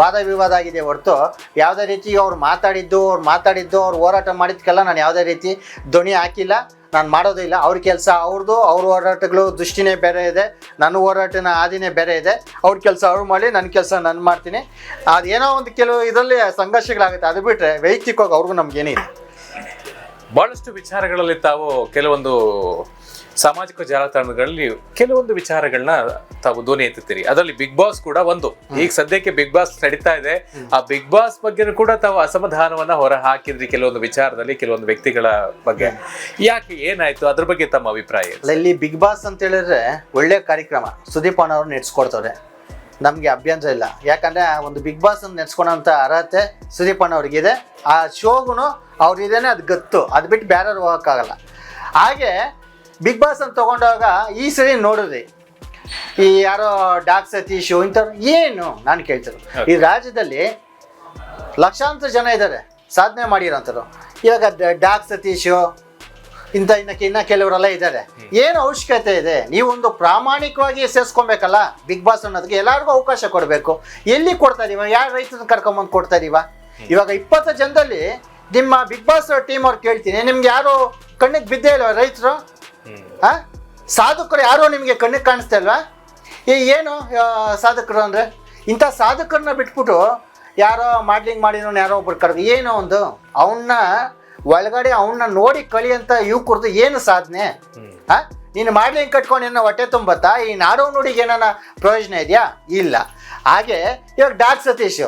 ವಾದ ವಿವಾದ ಆಗಿದೆ ಹೊರತು ಯಾವುದೇ ರೀತಿ ಅವ್ರು ಮಾತಾಡಿದ್ದು ಅವ್ರು ಮಾತಾಡಿದ್ದು ಅವ್ರು ಹೋರಾಟ ಮಾಡಿದ್ದಕ್ಕೆಲ್ಲ ನಾನು ಯಾವುದೇ ರೀತಿ ಧ್ವನಿ ಹಾಕಿಲ್ಲ. ನಾನು ಮಾಡೋದೇ ಇಲ್ಲ. ಅವ್ರ ಕೆಲಸ ಅವ್ರದ್ದು ಅವ್ರ ಹೋರಾಟಗಳು ದೃಷ್ಟಿನೇ ಬೇರೆ ಇದೆ. ನನ್ನ ಹೋರಾಟನ ಆದಿನೇ ಬೇರೆ ಇದೆ. ಅವ್ರ ಕೆಲಸ ಅವ್ರು ಮಾಡಿ ನನ್ನ ಕೆಲಸ ನಾನು ಮಾಡ್ತೀನಿ. ಅದೇನೋ ಒಂದು ಕೆಲವು ಇದರಲ್ಲಿ ಸಂಘರ್ಷಗಳಾಗುತ್ತೆ. ಅದು ಬಿಟ್ಟರೆ ವೈಯಕ್ತಿಕವಾಗಿ ಅವ್ರಿಗೂ ನಮ್ಗೇನಿದೆ ಬಹಳಷ್ಟು ವಿಚಾರಗಳಲ್ಲಿ ತಾವು ಕೆಲವೊಂದು ಸಾಮಾಜಿಕ ಜಾಲತಾಣಗಳಲ್ಲಿ ಕೆಲವೊಂದು ವಿಚಾರಗಳನ್ನ ತಾವು ಧ್ವನಿ ಎತ್ತುತ್ತೀರಿ. ಅದರಲ್ಲಿ ಬಿಗ್ ಬಾಸ್ ಕೂಡ ಒಂದು. ಈಗ ಸದ್ಯಕ್ಕೆ ಬಿಗ್ ಬಾಸ್ ನಡೀತಾ ಇದೆ. ಆ ಬಿಗ್ ಬಾಸ್ ಬಗ್ಗೆ ಕೂಡ ತಾವು ಅಸಮಾಧಾನವನ್ನ ಹೊರ ಹಾಕಿದ್ರಿ ಕೆಲವೊಂದು ವಿಚಾರದಲ್ಲಿ ಕೆಲವೊಂದು ವ್ಯಕ್ತಿಗಳ ಬಗ್ಗೆ. ಯಾಕೆ ಏನಾಯ್ತು? ಅದ್ರ ಬಗ್ಗೆ ತಮ್ಮ ಅಭಿಪ್ರಾಯ? ಇಲ್ಲಿ ಬಿಗ್ ಬಾಸ್ ಅಂತ ಹೇಳಿದ್ರೆ ಒಳ್ಳೆ ಕಾರ್ಯಕ್ರಮ. ಸುದೀಪ್ ಅವ್ರು ನೆಡ್ಸ್ಕೊಡ್ತವ್ರೆ. ನಮಗೆ ಅಭ್ಯಂತರ ಇಲ್ಲ. ಯಾಕಂದ್ರೆ ಒಂದು ಬಿಗ್ ಬಾಸ್ ಅನ್ನು ನೆಡ್ಸ್ಕೊಳೋಂಥ ಅರ್ಹತೆ ಸುದೀಪ್ ಅಣ್ಣವ್ರಿಗಿದೆ ಆ ಶೋಗೂ ಅವ್ರಿದೇನೆ ಅದು ಗತ್ತು. ಅದು ಬಿಟ್ಟು ಬೇರೆಯವ್ರು ಹೋಗೋಕ್ಕಾಗಲ್ಲ. ಹಾಗೆ ಬಿಗ್ ಬಾಸ್ ಅಂತ ತಗೊಂಡಾಗ ಈ ಸರಿ ನೋಡಿದ್ರಿ ಈ ಯಾರೋ ಡಾಕ್ ಸತೀಶು ಇಂಥವ್ರು ಏನು? ನಾನು ಕೇಳ್ತಾರೆ ಈ ರಾಜ್ಯದಲ್ಲಿ ಲಕ್ಷಾಂತರ ಜನ ಇದ್ದಾರೆ. ಸಾಧನೆ ಮಾಡಿರೋಂಥವ್ರು. ಇವಾಗ ಡಾಕ್ ಸತೀಶು ಇಂಥ ಇನ್ನಕ್ಕೆ ಇನ್ನ ಕೆಲವರೆಲ್ಲ ಇದ್ದಾರೆ. ಏನು ಅವಶ್ಯಕತೆ ಇದೆ? ನೀವು ಒಂದು ಪ್ರಾಮಾಣಿಕವಾಗಿ ಸೇರಿಸ್ಕೊಬೇಕಲ್ಲ? ಬಿಗ್ ಬಾಸ್ ಅನ್ನೋದಕ್ಕೆ ಎಲ್ಲರಿಗೂ ಅವಕಾಶ ಕೊಡಬೇಕು. ಎಲ್ಲಿ ಕೊಡ್ತಾ ಇದೀವ? ಯಾರು ರೈತನ ಕರ್ಕೊಂಬಂದು ಕೊಡ್ತಾ ಇದೀವ? ಇವಾಗ ಇಪ್ಪತ್ತು ಜನದಲ್ಲಿ ನಿಮ್ಮ ಬಿಗ್ ಬಾಸ್ ಟೀಮ್ ಅವ್ರು ಕೇಳ್ತೀನಿ. ನಿಮ್ಗೆ ಯಾರು ಕಣ್ಣಿಗೆ ಬಿದ್ದೇ ಇಲ್ಲ ರೈತರು. ಆ? ಸಾಧಕರು ಯಾರೋ ನಿಮಗೆ ಕಣ್ಣಿಗೆ ಕಾಣಿಸ್ತಾ ಇಲ್ವಾ? ಈ ಏನು ಸಾಧಕರು ಅಂದರೆ? ಇಂಥ ಸಾಧಕರನ್ನ ಬಿಟ್ಬಿಟ್ಟು ಯಾರೋ ಮಾಡ್ಲಿಂಗ್ ಮಾಡಿರೋ ಯಾರೋ ಒಬ್ರು ಕರೆದು ಏನೋ ಒಂದು ಅವನ್ನ ಒಳಗಡೆ ಅವನ್ನ ನೋಡಿ ಕಲಿಯಂತ ಯುವಕರದು ಏನು ಸಾಧನೆ. ಆ? ನೀನು ಮಾಡ್ಲಿಂಗ್ ಕಟ್ಕೊಂಡು ಏನೋ ಹೊಟ್ಟೆ ತುಂಬತ್ತಾ ಈ ನಾಡೋ ನುಡಿಗೆ ಏನಾನ ಪ್ರಯೋಜನ ಇದೆಯಾ? ಇಲ್ಲ. ಹಾಗೆ ಇವಾಗ ಡಾಕ್ ಸತೀಶ್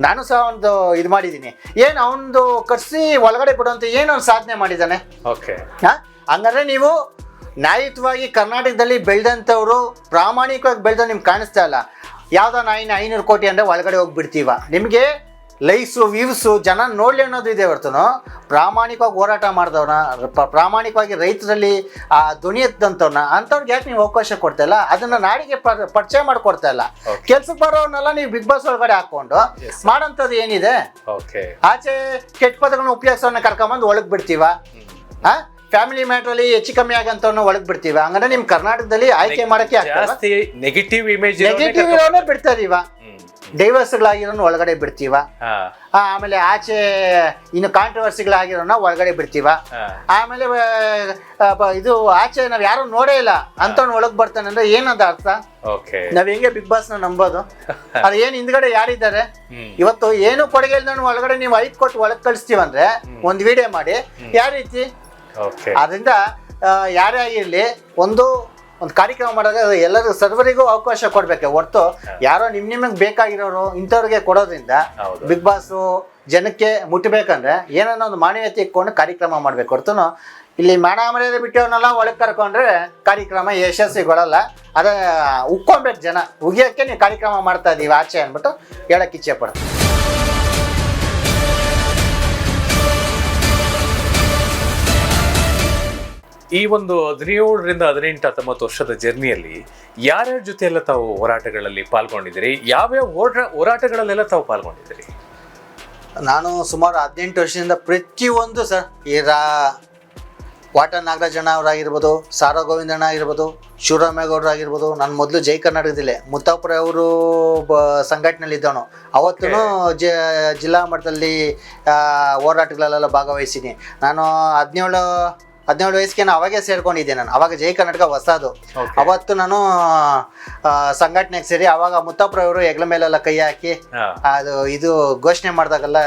ನಾನು ಸಹ ಒಂದು ಇದು ಮಾಡಿದ್ದೀನಿ. ಏನು ಅವನದು ಕಟ್ಸಿ ಒಳಗಡೆ ಬಿಡುವಂತ ಏನೋ ಒಂದು ಸಾಧನೆ ಮಾಡಿದ್ದಾನೆ? ಓಕೆ ಹಾಂ ಹಂಗಾದ್ರೆ ನೀವು ನ್ಯಾಯಯುತವಾಗಿ ಕರ್ನಾಟಕದಲ್ಲಿ ಬೆಳೆದಂಥವ್ರು ಪ್ರಾಮಾಣಿಕವಾಗಿ ಬೆಳೆದ ನಿಮ್ಗೆ ಕಾಣಿಸ್ತಾ ಇಲ್ಲ. ಯಾವುದೋ ನಾಯಿನ ಐನೂರು ಕೋಟಿ ಅಂದರೆ ಒಳಗಡೆ ಹೋಗಿಬಿಡ್ತೀವ. ನಿಮಗೆ ಲೈಸು ವ್ಯೂವ್ಸು ಜನ ನೋಡಲಿ ಅನ್ನೋದು ಇದೆ ಹೊರ್ತನು. ಪ್ರಾಮಾಣಿಕವಾಗಿ ಹೋರಾಟ ಮಾಡಿದವ್ರನ್ನ ಪ್ರ- ಪ್ರಾಮಾಣಿಕವಾಗಿ ರೈತರಲ್ಲಿ ಆ ಧ್ವನಿ ಎತ್ತಂಥವ್ರನ್ನ ಅಂಥವ್ರಿಗೆ ಯಾಕೆ ನೀವು ಅವಕಾಶ ಕೊಡ್ತಾ ಇಲ್ಲ? ಅದನ್ನು ನಾಡಿಗೆ ಪರಿಚಯ ಮಾಡಿಕೊಡ್ತಾ ಇಲ್ಲ. ಕೆಲ್ಸಕ್ಕೆ ಬರೋರ್ನೆಲ್ಲ ನೀವು ಬಿಗ್ ಬಾಸ್ ಒಳಗಡೆ ಹಾಕೊಂಡು. ಮಾಡೋಂಥದ್ದು ಏನಿದೆ? ಓಕೆ ಆಚೆ ಕೆಟ್ಟ ಪದಗಳನ್ನ ಉಪಯೋಗಿಸೋನ್ನ ಕರ್ಕೊಂಬಂದು ಒಳಗೆ ಬಿಡ್ತೀವ? ಆ? ಫ್ಯಾಮಿಲಿ ಮ್ಯಾಟ್ರಲ್ಲಿ ಹೆಚ್ಚು ಕಮ್ಮಿ ಆಗಂತ ಒಳಗ್ ಬಿಡ್ತೀವಿ. ಹಂಗಂದ್ರೆ ನಿಮ್ ಕರ್ನಾಟಕದಲ್ಲಿ ಆಯ್ಕೆ ಮಾಡಕ್ಕೆ ಜಾಸ್ತಿ ನೆಗೆಟಿವ್ ಇಮೇಜ್ ನೆಗೆಟಿವ್ ಇರೋನೇ ಬಿಡ್ತಾ ಇದೀವ ಡೈವರ್ಸ್ಗಳಾಗಿರೋನು ಒಳಗಡೆ ಬಿಡ್ತೀವ. ಆಮೇಲೆ ಆಚೆ ಇನ್ನು ಕಾಂಟ್ರವರ್ಸಿಗಳಾಗಿರೋನ ಒಳಗಡೆ ಬಿಡ್ತೀವ. ಆಮೇಲೆ ಇದು ಆಚೆ ನಾವ್ ಯಾರು ನೋಡೇ ಇಲ್ಲ. ಅಂತವ್ನು ಒಳಗ್ ಬರ್ತಾನೆ ಅಂದ್ರೆ ಏನದ ಅರ್ಥ? ನಾವ್ ಹೆಂಗೆ ಬಿಗ್ ಬಾಸ್ನ ನಂಬೋದು. ಅದ್ ಏನ್ ಹಿಂದ್ಗಡೆ ಯಾರಿದ್ದಾರೆ? ಇವತ್ತು ಏನು ಕೊಡುಗೆ ಇಲ್ದ ಒಳಗಡೆ ನೀವು ಐದ್ ಕೊಟ್ಟು ಒಳಗ್ ಕಳಿಸ್ತೀವಂದ್ರೆ ಒಂದ್ ವಿಡಿಯೋ ಮಾಡಿ. ಯಾವ ರೀತಿ? ಆದ್ರಿಂದ ಯಾರೇ ಆಗಿರ್ಲಿ ಒಂದು ಒಂದು ಕಾರ್ಯಕ್ರಮ ಮಾಡಿದಾಗ ಅದು ಎಲ್ಲರಿಗೂ ಸರ್ವರಿಗೂ ಅವಕಾಶ ಕೊಡ್ಬೇಕು. ಹೊರ್ತು ಯಾರೋ ನಿಮ್ ನಿಮಗೆ ಬೇಕಾಗಿರೋರು ಇಂಥವ್ರಿಗೆ ಕೊಡೋದ್ರಿಂದ ಬಿಗ್ ಬಾಸು ಜನಕ್ಕೆ ಮುಟ್ಟಬೇಕಂದ್ರೆ ಏನನ್ನ ಒಂದು ಮಾನವೀಯತೆ ಇಟ್ಕೊಂಡು ಕಾರ್ಯಕ್ರಮ ಮಾಡ್ಬೇಕು. ಹೊರ್ತುನು ಇಲ್ಲಿ ಮಾನ ಮರ್ಯಾದೆ ಬಿಟ್ಟವ್ರನ್ನೆಲ್ಲ ಒಳಗೆ ಕರ್ಕೊಂಡ್ರೆ ಕಾರ್ಯಕ್ರಮ ಯಶಸ್ವಿಗೊಳ್ಳಲ್ಲ ಅದ ಉಕ್ಕೊಬೇಕು ಜನ. ಉಗಿಯೋಕ್ಕೆ ನೀವು ಕಾರ್ಯಕ್ರಮ ಮಾಡ್ತಾ ಇದೀವಿ ಆಚೆ ಅಂದ್ಬಿಟ್ಟು ಹೇಳಕ್ ಇಚ್ಛೆ ಪಡ್ತೀನಿ. ಈ ಒಂದು ಹದಿನೇಳರಿಂದ ಹದಿನೆಂಟು ಹತ್ತೊಂಬತ್ತು ವರ್ಷದ ಜರ್ನಿಯಲ್ಲಿ ಯಾರ್ಯಾರ ಜೊತೆ ಎಲ್ಲ ತಾವು ಹೋರಾಟಗಳಲ್ಲಿ ಪಾಲ್ಗೊಂಡಿದ್ದೀರಿ? ಯಾವ್ಯಾವ ಹೋರಾ ಹೋರಾಟಗಳಲ್ಲೆಲ್ಲ ತಾವು ಪಾಲ್ಗೊಂಡಿದ್ದೀರಿ? ನಾನು ಸುಮಾರು ಹದಿನೆಂಟು ವರ್ಷದಿಂದ ಪ್ರತಿಯೊಂದು ಸರ್ ಈ ರಾ ವಾಟ ನಾಗರಾಜಣ್ಣ ಅವರಾಗಿರ್ಬೋದು ಸಾರಾ ಗೋವಿಂದಣ್ಣ ಆಗಿರ್ಬೋದು ಶಿವರಾಮೇಗೌಡರು ಆಗಿರ್ಬೋದು ನಾನು ಮೊದಲು ಜೈ ಕರ್ನಾಟಕದಲ್ಲೇ. ಮುತ್ತಾಪುರ ಅವರು ಬ ಸಂಘಟನೆಯಲ್ಲಿದ್ದವನು ಅವತ್ತೂ ಜ ಜಿಲ್ಲಾ ಮಟ್ಟದಲ್ಲಿ ಹೋರಾಟಗಳಲ್ಲೆಲ್ಲ ಭಾಗವಹಿಸಿದ್ದೀನಿ. ನಾನು ಹದಿನೇಳು ಹದಿನೇಳು ವಯಸ್ಸಿಗೆ ನಾನು ಅವಾಗೆ ಸೇರ್ಕೊಂಡಿದ್ದೆ ನಾನು. ಅವಾಗ ಜೈ ಕರ್ನಾಟಕ ಹೊಸದು. ಅವತ್ತು ನಾನು ಸಂಘಟನೆಗೆ ಸೇರಿ ಅವಾಗ ಮುತ್ತಪ್ಪರವರು ಹೆಗ್ಲ ಮೇಲೆಲ್ಲ ಕೈ ಹಾಕಿ ಅದು ಇದು ಘೋಷಣೆ ಮಾಡಿದಾಗೆಲ್ಲ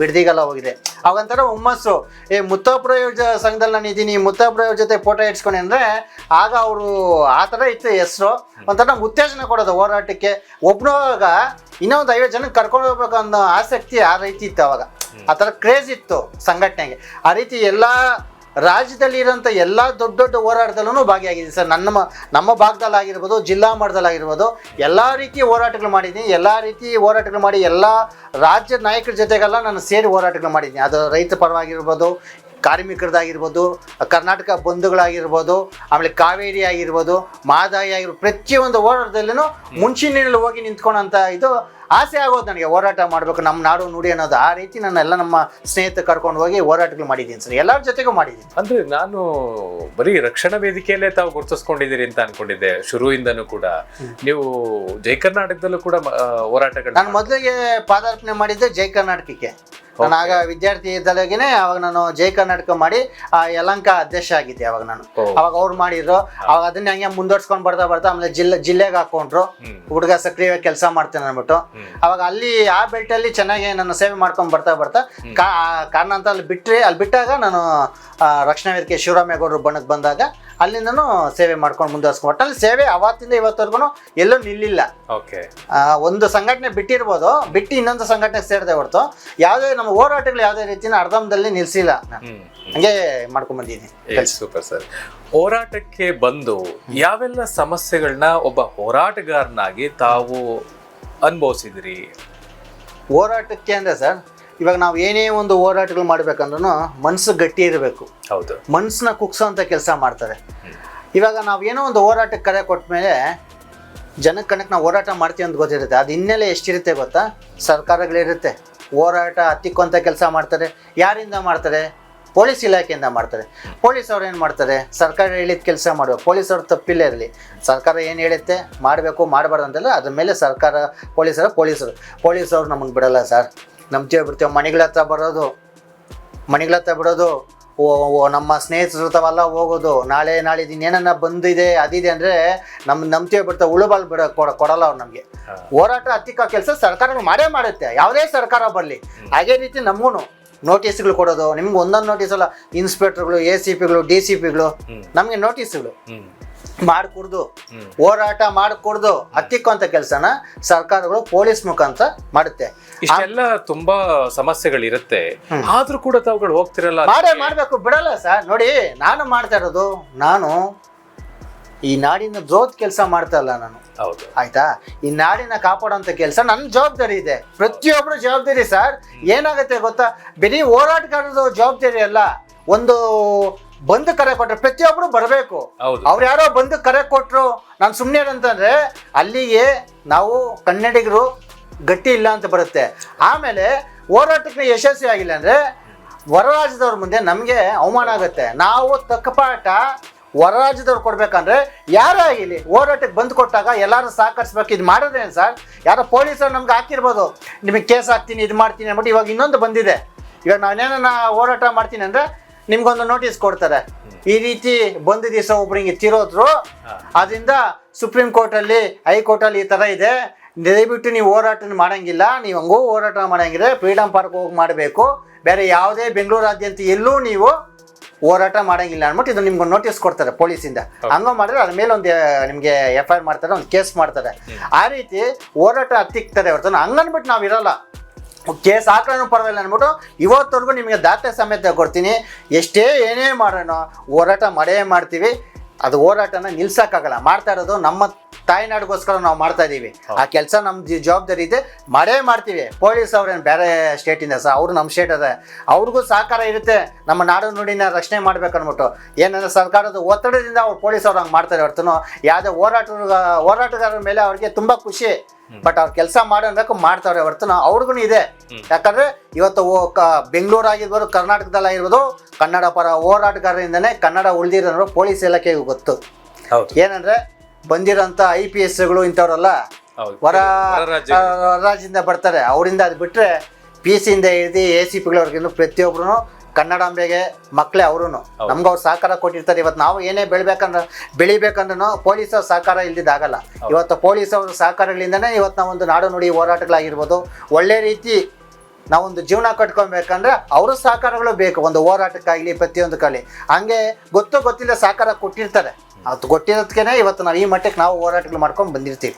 ಬಿಡ್ದಿಗೆಲ್ಲ ಹೋಗಿದೆ. ಅವಂತರ ಹುಮ್ಮಸ್ಸು. ಏ ಮುತ್ತಪ್ಪರವ್ರ ಸಂಘದಲ್ಲಿ ನಾನು ಇದ್ದೀನಿ ಮುತ್ತಪ್ಪರವ್ರ ಜೊತೆ ಫೋಟೋ ಇಡ್ಸ್ಕೊಂಡೆ ಅಂದ್ರೆ ಆಗ ಅವರು ಆ ಥರ ಇತ್ತು ಹೆಸರು. ಒಂಥರ ಉತ್ತೇಜನ ಕೊಡೋದು ಹೋರಾಟಕ್ಕೆ. ಒಬ್ನೋವಾಗ ಇನ್ನೊಂದು ಐವತ್ತು ಜನಕ್ಕೆ ಕರ್ಕೊಂಡು ಹೋಗ್ಬೇಕು ಅನ್ನೋ ಆಸಕ್ತಿ ಆ ರೀತಿ ಇತ್ತು ಅವಾಗ. ಆ ಥರ ಕ್ರೇಜ್ ಇತ್ತು ಸಂಘಟನೆಗೆ. ಆ ರೀತಿ ಎಲ್ಲ ರಾಜ್ಯದಲ್ಲಿ ಇರೋಂಥ ಎಲ್ಲ ದೊಡ್ಡ ದೊಡ್ಡ ಹೋರಾಟದಲ್ಲೂ ಭಾಗಿಯಾಗಿದೆ ಸರ್. ನನ್ನ ನಮ್ಮ ನಮ್ಮ ಭಾಗದಲ್ಲಾಗಿರ್ಬೋದು ಜಿಲ್ಲಾ ಮಟ್ಟದಲ್ಲಾಗಿರ್ಬೋದು ಎಲ್ಲ ರೀತಿ ಹೋರಾಟಗಳು ಮಾಡಿದ್ದೀನಿ. ಎಲ್ಲ ರೀತಿ ಹೋರಾಟಗಳು ಮಾಡಿ ಎಲ್ಲ ರಾಜ್ಯ ನಾಯಕರ ಜೊತೆಗೆಲ್ಲ ನಾನು ಸೇರಿ ಹೋರಾಟಗಳು ಮಾಡಿದ್ದೀನಿ. ಅದು ರೈತ ಪರವಾಗಿರ್ಬೋದು ಕಾರ್ಮಿಕರದಾಗಿರ್ಬೋದು ಕರ್ನಾಟಕ ಬಂಧುಗಳಾಗಿರ್ಬೋದು ಆಮೇಲೆ ಕಾವೇರಿ ಆಗಿರ್ಬೋದು ಮಾದಾಯಿ ಆಗಿರ್ಬೋದು ಪ್ರತಿಯೊಂದು ಹೋರಾಟದಲ್ಲೂ ಮುಂಚಿನಲ್ಲಿ ಹೋಗಿ ನಿಂತ್ಕೊಳಂತ ಇದು ಆಸೆ ಆಗೋದು ನನಗೆ ಹೋರಾಟ ಮಾಡಬೇಕು ನಮ್ಮ ನಾಡು ನುಡಿ ಅನ್ನೋದು ಆ ರೀತಿ ನಾನು ಎಲ್ಲ ನಮ್ಮ ಸ್ನೇಹಿತ ಕರ್ಕೊಂಡು ಹೋಗಿ ಹೋರಾಟಗಳು ಮಾಡಿದ್ದೀನಿ ಸರ್. ಎಲ್ಲರ ಜೊತೆಗೂ ಮಾಡಿದ್ದೀನಿ. ಅಂದ್ರೆ ನಾನು ಬರೀ ರಕ್ಷಣಾ ವೇದಿಕೆಯಲ್ಲೇ ತಾವು ಗುರುತಿಸ್ಕೊಂಡಿದ್ದೀರಿ ಅಂತ ಅನ್ಕೊಂಡಿದ್ದೆ ಶುರುವಿಂದನೂ ಕೂಡ. ನೀವು ಜೈ ಕರ್ನಾಟಕದಲ್ಲೂ ಕೂಡ ಹೋರಾಟಗಳು ನಾನು ಮೊದಲಿಗೆ ಪಾದಾರ್ಪಣೆ ಮಾಡಿದ್ದೆ ಜೈ ಕರ್ನಾಟಕಕ್ಕೆ. ನಾನು ಆಗ ವಿದ್ಯಾರ್ಥಿ ಇದ್ದಾಗಿನೇ ಅವಾಗ ನಾನು ಜೈ ಕರ್ನಾಟಕ ಮಾಡಿ ಆ ಯಲಂಕ ಅಧ್ಯಕ್ಷ ಆಗಿದ್ದೆ ಅವಾಗ ನಾನು. ಅವಾಗ ಅವ್ರು ಮಾಡಿದ್ರು. ಅವಾಗ ಅದನ್ನ ಹಂಗೆ ಮುಂದುವರ್ಸ್ಕೊಂಡು ಬರ್ತಾ ಬರ್ತಾ ಆಮೇಲೆ ಜಿಲ್ಲೆ ಜಿಲ್ಲೆಗೆ ಹಾಕೊಂಡ್ರು. ಹುಡುಗ ಸಕ್ರಿಯವಾಗಿ ಕೆಲಸ ಮಾಡ್ತೇನೆ ಅಂದ್ಬಿಟ್ಟು. ಅವಾಗ ಅಲ್ಲಿ ಆ ಬೆಲ್ಟಲ್ಲಿ ಚೆನ್ನಾಗಿ ನನ್ನ ಸೇವೆ ಮಾಡ್ಕೊಂಡು ಬರ್ತಾ ಬರ್ತಾ ಕಾ ಕಾರಣ ಅಂತ ಅಲ್ಲಿ ಬಿಟ್ಟರೆ ಅಲ್ಲಿ ಬಿಟ್ಟಾಗ ನಾನು ಆ, ರಕ್ಷಣಾ ವೇದಿಕೆ ಶಿವರಾಮೇಗೌಡರು ಬಣ್ಣಕ್ಕೆ ಬಂದಾಗ ಅಲ್ಲಿಂದನೂ ಸೇವೆ ಮಾಡ್ಕೊಂಡು ಮುಂದುವರ್ಸ್ಕೊಂಡು ಒಟ್ಟಲ್ಲಿ ಸೇವೆ ಅವತ್ತಿಂದ ಇವತ್ತವರೆಗೂ ಎಲ್ಲೂ ನಿಲ್ಲಿಲ್ಲ. ಓಕೆ. ಒಂದು ಸಂಘಟನೆ ಬಿಟ್ಟಿರ್ಬೋದು ಬಿಟ್ಟು ಇನ್ನೊಂದು ಸಂಘಟನೆಗೆ ಸೇರಿದೆ ಹೊರತು ಯಾವುದೇ ನಮ್ಮ ಹೋರಾಟಗಳು ಯಾವುದೇ ರೀತಿಯ ಅರ್ಧಂದಲ್ಲಿ ನಿಲ್ಲಿಸಿಲ್ಲ ಹಂಗೆ ಮಾಡ್ಕೊಂಡ್ ಬಂದಿದ್ದೀನಿ. ಸೂಪರ್ ಸರ್ ಹೋರಾಟಕ್ಕೆ ಬಂದು ಯಾವೆಲ್ಲ ಸಮಸ್ಯೆಗಳನ್ನ ಒಬ್ಬ ಹೋರಾಟಗಾರನಾಗಿ ತಾವು ಅನುಭವಿಸಿದ್ರಿ? ಹೋರಾಟಕ್ಕೆ ಅಂದರೆ ಸರ್ ಇವಾಗ ನಾವು ಏನೇ ಒಂದು ಹೋರಾಟಗಳು ಮಾಡ್ಬೇಕಂದ್ರೂ ಮನಸ್ಸು ಗಟ್ಟಿ ಇರಬೇಕು. ಹೌದು. ಮನಸ್ಸನ್ನ ಅಂತ ಕೆಲಸ ಮಾಡ್ತಾರೆ. ಇವಾಗ ನಾವು ಏನೋ ಒಂದು ಹೋರಾಟಕ್ಕೆ ಕರೆ ಕೊಟ್ಟ ಮೇಲೆ ಜನಕ್ಕೆ ಕಣಕ್ಕೆ ನಾವು ಹೋರಾಟ ಮಾಡ್ತೀವಿ ಅಂತ ಗೊತ್ತಿರುತ್ತೆ. ಅದು ಹಿನ್ನೆಲೆ ಎಷ್ಟಿರುತ್ತೆ ಗೊತ್ತಾ? ಸರ್ಕಾರಗಳಿರುತ್ತೆ. ಹೋರಾಟ ಹತ್ತಿಕ್ಕುವಂಥ ಕೆಲಸ ಮಾಡ್ತಾರೆ. ಯಾರಿಂದ ಮಾಡ್ತಾರೆ? ಪೊಲೀಸ್ ಇಲಾಖೆಯಿಂದ ಮಾಡ್ತಾರೆ. ಪೊಲೀಸ್ ಅವ್ರು ಏನು ಮಾಡ್ತಾರೆ? ಸರ್ಕಾರ ಹೇಳಿದ ಕೆಲಸ ಮಾಡಬೇಕು ಪೊಲೀಸ್ ಅವ್ರು ತಪ್ಪಿಲ್ಲ ಇರಲಿ. ಸರ್ಕಾರ ಏನು ಹೇಳುತ್ತೆ? ಮಾಡಬೇಕು ಮಾಡಬಾರ್ದು ಅಂತಲ್ಲ ಅದ್ರ ಮೇಲೆ ಸರ್ಕಾರ ಪೊಲೀಸರು ಪೊಲೀಸರು. ಪೊಲೀಸವ್ರು ನಮಗೆ ಬಿಡಲ್ಲ ಸರ್. ನಂಬ್ತೀವಿ ಬಿಡ್ತೀವಿ. ಮನೆಗಳ ಹತ್ರ ಬರೋದು ಮನೆಗಳ ಹತ್ರ ಬಿಡೋದು ಓ ಓ ನಮ್ಮ ಸ್ನೇಹಿತರ ಜೊತೆವೆಲ್ಲ ಹೋಗೋದು ನಾಳೆ ನಾಳೆ ಇನ್ನೇನನ್ನ ಬಂದಿದೆ ಅದಿದೆ ಅಂದರೆ ನಮ್ಮ ನಂಬ್ತೀವಿ ಬಿಡ್ತಾ ಉಳುಬಾಲ್ ಬಿಡ ಕೊಡ ಕೊಡಲ್ಲ ಅವ್ರು ನಮಗೆ. ಹೋರಾಟ ಹತ್ತಿಕ್ಕ ಕೆಲಸ ಸರ್ಕಾರ ಮಾಡೇ ಮಾಡುತ್ತೆ. ಯಾವುದೇ ಸರ್ಕಾರ ಬರಲಿ. ಅದೇ ರೀತಿ ನಮಗೂ ನೋಟಿಸ್ಗಳು ಕೊಡೋದು. ನಿಮ್ಗೆ ಒಂದೊಂದು ನೋಟಿಸ್ ಅಲ್ಲ ಇನ್ಸ್ಪೆಕ್ಟರ್ಗಳು ಎ ಸಿ ಪಿಗಳು ಡಿ ಸಿ ಪಿಗಳು. ನಮಗೆ ನೋಟಿಸ್ಗಳು. ಮಾಡಿಕೊಡ್ದು. ಹೋರಾಟ ಮಾಡಿಕೊಡ್ದು. ಹತ್ತಿಕ್ಕುವಂತ ಕೆಲಸನ ಸರ್ಕಾರಗಳು ಪೊಲೀಸ್ ಮುಖಾಂತರ ಮಾಡುತ್ತೆ. ಇಷ್ಟೆಲ್ಲ ತುಂಬಾ ಸಮಸ್ಯೆಗಳಿರುತ್ತೆ. ಆದ್ರೂ ಕೂಡ ತಾವುಗಳು ಹೋಗ್ತಿರಲ್ಲ ಮಾಡೇ ಮಾಡಬೇಕು ಬಿಡಲ್ಲ ಸರ್. ನೋಡಿ ನಾನು ಮಾಡ್ತಾ ಇರೋದು ನಾನು ಈ ನಾಡಿನ ಜೋತ್ ಕೆಲಸ ಮಾಡ್ತಾ ಇಲ್ಲ ನಾನು. ಹೌದು. ಆಯ್ತಾ? ಈ ನಾಡಿನ ಕಾಪಾಡೋಂಥ ಕೆಲಸ ನನ್ನ ಜವಾಬ್ದಾರಿ ಇದೆ. ಪ್ರತಿಯೊಬ್ಬರು ಜವಾಬ್ದಾರಿ ಸರ್. ಏನಾಗುತ್ತೆ ಗೊತ್ತಾ? ಬರೀ ಹೋರಾಟಗಾರರ ಜವಾಬ್ದಾರಿ ಅಲ್ಲ. ಒಂದು ಬಂದು ಕರೆ ಕೊಟ್ರೆ. ಪ್ರತಿಯೊಬ್ಬರು ಬರಬೇಕು. ಅವ್ರು ಯಾರೋ ಬಂದು ಕರೆ ಕೊಟ್ಟರು ನಾನು ಸುಮ್ಮನೆ ಅಂತಂದ್ರೆ ಅಲ್ಲಿಗೆ ನಾವು ಕನ್ನಡಿಗರು ಗಟ್ಟಿ ಇಲ್ಲ ಅಂತ ಬರುತ್ತೆ. ಆಮೇಲೆ ಹೋರಾಟಕ್ಕೆ ಯಶಸ್ವಿ ಆಗಿಲ್ಲ ಅಂದ್ರೆ ಹೊರರಾಜ್ಯದವ್ರ ಮುಂದೆ ನಮಗೆ ಅವಮಾನ ಆಗುತ್ತೆ. ನಾವು ತಕ್ಕ ಪಾಠ ಹೊರ ರಾಜ್ಯದವ್ರು ಕೊಡ್ಬೇಕಂದ್ರೆ ಯಾರೇ ಆಗಿಲಿ ಹೋರಾಟಕ್ಕೆ ಬಂದು ಕೊಟ್ಟಾಗ ಎಲ್ಲರೂ ಸಹಕರಿಸ್ಬೇಕು. ಇದು ಮಾಡೋದೇನು ಸರ್. ಯಾರೋ ಪೊಲೀಸರು ನಮ್ಗೆ ಹಾಕಿರ್ಬೋದು. ನಿಮಗೆ ಕೇಸ್ ಹಾಕ್ತೀನಿ ಇದು ಮಾಡ್ತೀನಿ ಅಂದ್ಬಿಟ್ಟು ಇವಾಗ ಇನ್ನೊಂದು ಬಂದಿದೆ. ಇವಾಗ ನಾನೇನ ಹೋರಾಟ ಮಾಡ್ತೀನಿ ಅಂದರೆ ನಿಮ್ಗೊಂದು ನೋಟಿಸ್ ಕೊಡ್ತಾರೆ. ಈ ರೀತಿ ಬಂದ ದಿವಸ ಒಬ್ರಿಗೆ ತಿರೋದ್ರು ಅದರಿಂದ ಸುಪ್ರೀಂ ಕೋರ್ಟಲ್ಲಿ ಹೈಕೋರ್ಟಲ್ಲಿ ಈ ತರ ಇದೆ. ದಯವಿಟ್ಟು ನೀವು ಹೋರಾಟ ಮಾಡಂಗಿಲ್ಲ. ನೀವು ಹಂಗೂ ಹೋರಾಟ ಮಾಡಂಗಿದ್ರೆ ಫ್ರೀಡಮ್ ಪಾರ್ಕ್ ಹೋಗಿ ಮಾಡಬೇಕು. ಬೇರೆ ಯಾವುದೇ ಬೆಂಗಳೂರಾದ್ಯಂತ ಎಲ್ಲೂ ನೀವು ಹೋರಾಟ ಮಾಡಂಗಿಲ್ಲ ಅಂದ್ಬಿಟ್ಟು ಇದು ನಿಮ್ಗೆ ನೋಟಿಸ್ ಕೊಡ್ತಾರೆ ಪೊಲೀಸಿಂದ. ಹಂಗ ಮಾಡಿದ್ರೆ ಅದ್ರ ಮೇಲೆ ಒಂದು ನಿಮಗೆ ಎಫ್ ಐ ಆರ್ ಮಾಡ್ತಾರೆ ಒಂದು ಕೇಸ್ ಮಾಡ್ತಾರೆ. ಆ ರೀತಿ ಹೋರಾಟ ಹತ್ತಿಕ್ತಾರೆ ಹೊರತು. ಹಂಗನ್ಬಿಟ್ಟು ನಾವು ಇರಲ್ಲ ಕೇಸ್ ಹಾಕೋಣ ಪರವಾಗಿಲ್ಲ ಅಂದ್ಬಿಟ್ಟು ಇವತ್ತವರೆಗೂ ನಿಮಗೆ ದಾಖಲೆ ಸಮೇತ ಕೊಡ್ತೀನಿ. ಎಷ್ಟೇ ಏನೇ ಮಾಡೋಣ ಹೋರಾಟ ಮಾಡೇ ಮಾಡ್ತೀವಿ. ಅದು ಹೋರಾಟನ ನಿಲ್ಸೋಕ್ಕಾಗಲ್ಲ. ಮಾಡ್ತಾ ಇರೋದು ನಮ್ಮ ತಾಯ್ನಾಡಿಗೋಸ್ಕರ ನಾವು ಮಾಡ್ತಾ ಇದ್ದೀವಿ. ಆ ಕೆಲಸ ನಮ್ಮ ಜವಾಬ್ದಾರಿ ಇದೆ. ಮಾಡೇ ಮಾಡ್ತೀವಿ. ಪೊಲೀಸ್ ಅವ್ರೇನು ಬೇರೆ ಸ್ಟೇಟಿಂದ ಸಹ ಅವರು ನಮ್ಮ ಸ್ಟೇಟ್ ಅದ. ಅವ್ರಿಗೂ ಸಹಕಾರ ಇರುತ್ತೆ. ನಮ್ಮ ನಾಡು ನುಡಿನ ರಕ್ಷಣೆ ಮಾಡ್ಬೇಕು ಅಂದ್ಬಿಟ್ಟು. ಏನಂದ್ರೆ ಸರ್ಕಾರದ ಒತ್ತಡದಿಂದ ಅವ್ರು ಪೊಲೀಸ್ ಅವ್ರು ಹಂಗೆ ಮಾಡ್ತಾರೆ ಹೊರತು. ಯಾವುದೇ ಹೋರಾಟ ಹೋರಾಟಗಾರರ ಮೇಲೆ ಅವ್ರಿಗೆ ತುಂಬ ಖುಷಿ. ಬಟ್ ಅವ್ರು ಕೆಲಸ ಮಾಡಬೇಕು ಮಾಡ್ತಾವ್ರೆ ಹೊರತು ಅವ್ರಿಗೂ ಇದೆ. ಯಾಕಂದ್ರೆ ಇವತ್ತು ಬೆಂಗಳೂರು ಆಗಿರ್ಬೋದು ಕರ್ನಾಟಕದಲ್ಲಿ ಆಗಿರ್ಬೋದು ಕನ್ನಡ ಪರ ಹೋರಾಟಗಾರರಿಂದನೇ ಕನ್ನಡ ಉಳಿದಿರೋ ಪೊಲೀಸ್ ಇಲಾಖೆಗೆ ಗೊತ್ತು. ಏನಂದ್ರೆ ಬಂದಿರೋಂಥ ಐ ಪಿ ಎಸ್ಗಳು ಇಂಥವ್ರೆಲ್ಲ ಹೊರ ರಾಜ್ಯದಿಂದ ಬರ್ತಾರೆ. ಅವರಿಂದ ಅದು ಬಿಟ್ಟರೆ ಪಿ ಸಿಯಿಂದ ಹಿಡಿದು ಎ ಸಿ ಪಿಗಳವ್ರಿಗಿನ್ನು ಪ್ರತಿಯೊಬ್ಬರು ಕನ್ನಡಾಂಬೆಗೆ ಮಕ್ಕಳೇ ಅವರು ನಮ್ಗೆ ಅವ್ರು ಸಹಕಾರ ಕೊಟ್ಟಿರ್ತಾರೆ. ಇವತ್ತು ನಾವು ಏನೇ ಬೆಳಿಬೇಕಂದ್ರೆ ಬೆಳಿಬೇಕಂದ್ರೂ ಪೊಲೀಸರ ಸಹಕಾರ ಇಲ್ದಿದ್ದಾಗಲ್ಲ ಇವತ್ತು ಪೊಲೀಸ್ ಅವ್ರ ಸಹಕಾರಗಳಿಂದನೇ ಇವತ್ತು ನಾವೊಂದು ನಾಡು ನುಡಿ ಹೋರಾಟಗಳಾಗಿರ್ಬೋದು. ಒಳ್ಳೆ ರೀತಿ ನಾವೊಂದು ಜೀವನ ಕಟ್ಕೊಬೇಕಂದ್ರೆ ಅವ್ರ ಸಹಕಾರಗಳು ಬೇಕು. ಒಂದು ಹೋರಾಟಕ್ಕಾಗಲಿ ಪ್ರತಿಯೊಂದಕ್ಕಾಗಲಿ ಹಂಗೆ ಗೊತ್ತು ಗೊತ್ತಿಲ್ಲ ಸಹಕಾರ ಕೊಟ್ಟಿರ್ತಾರೆ. ಅದು ಕೊಟ್ಟಿರೋದಕ್ಕೆ ಇವತ್ತು ನಾವು ಈ ಮಟ್ಟಕ್ಕೆ ನಾವು ಹೋರಾಟಗಳು ಮಾಡ್ಕೊಂಡು ಬಂದಿರ್ತೀವಿ.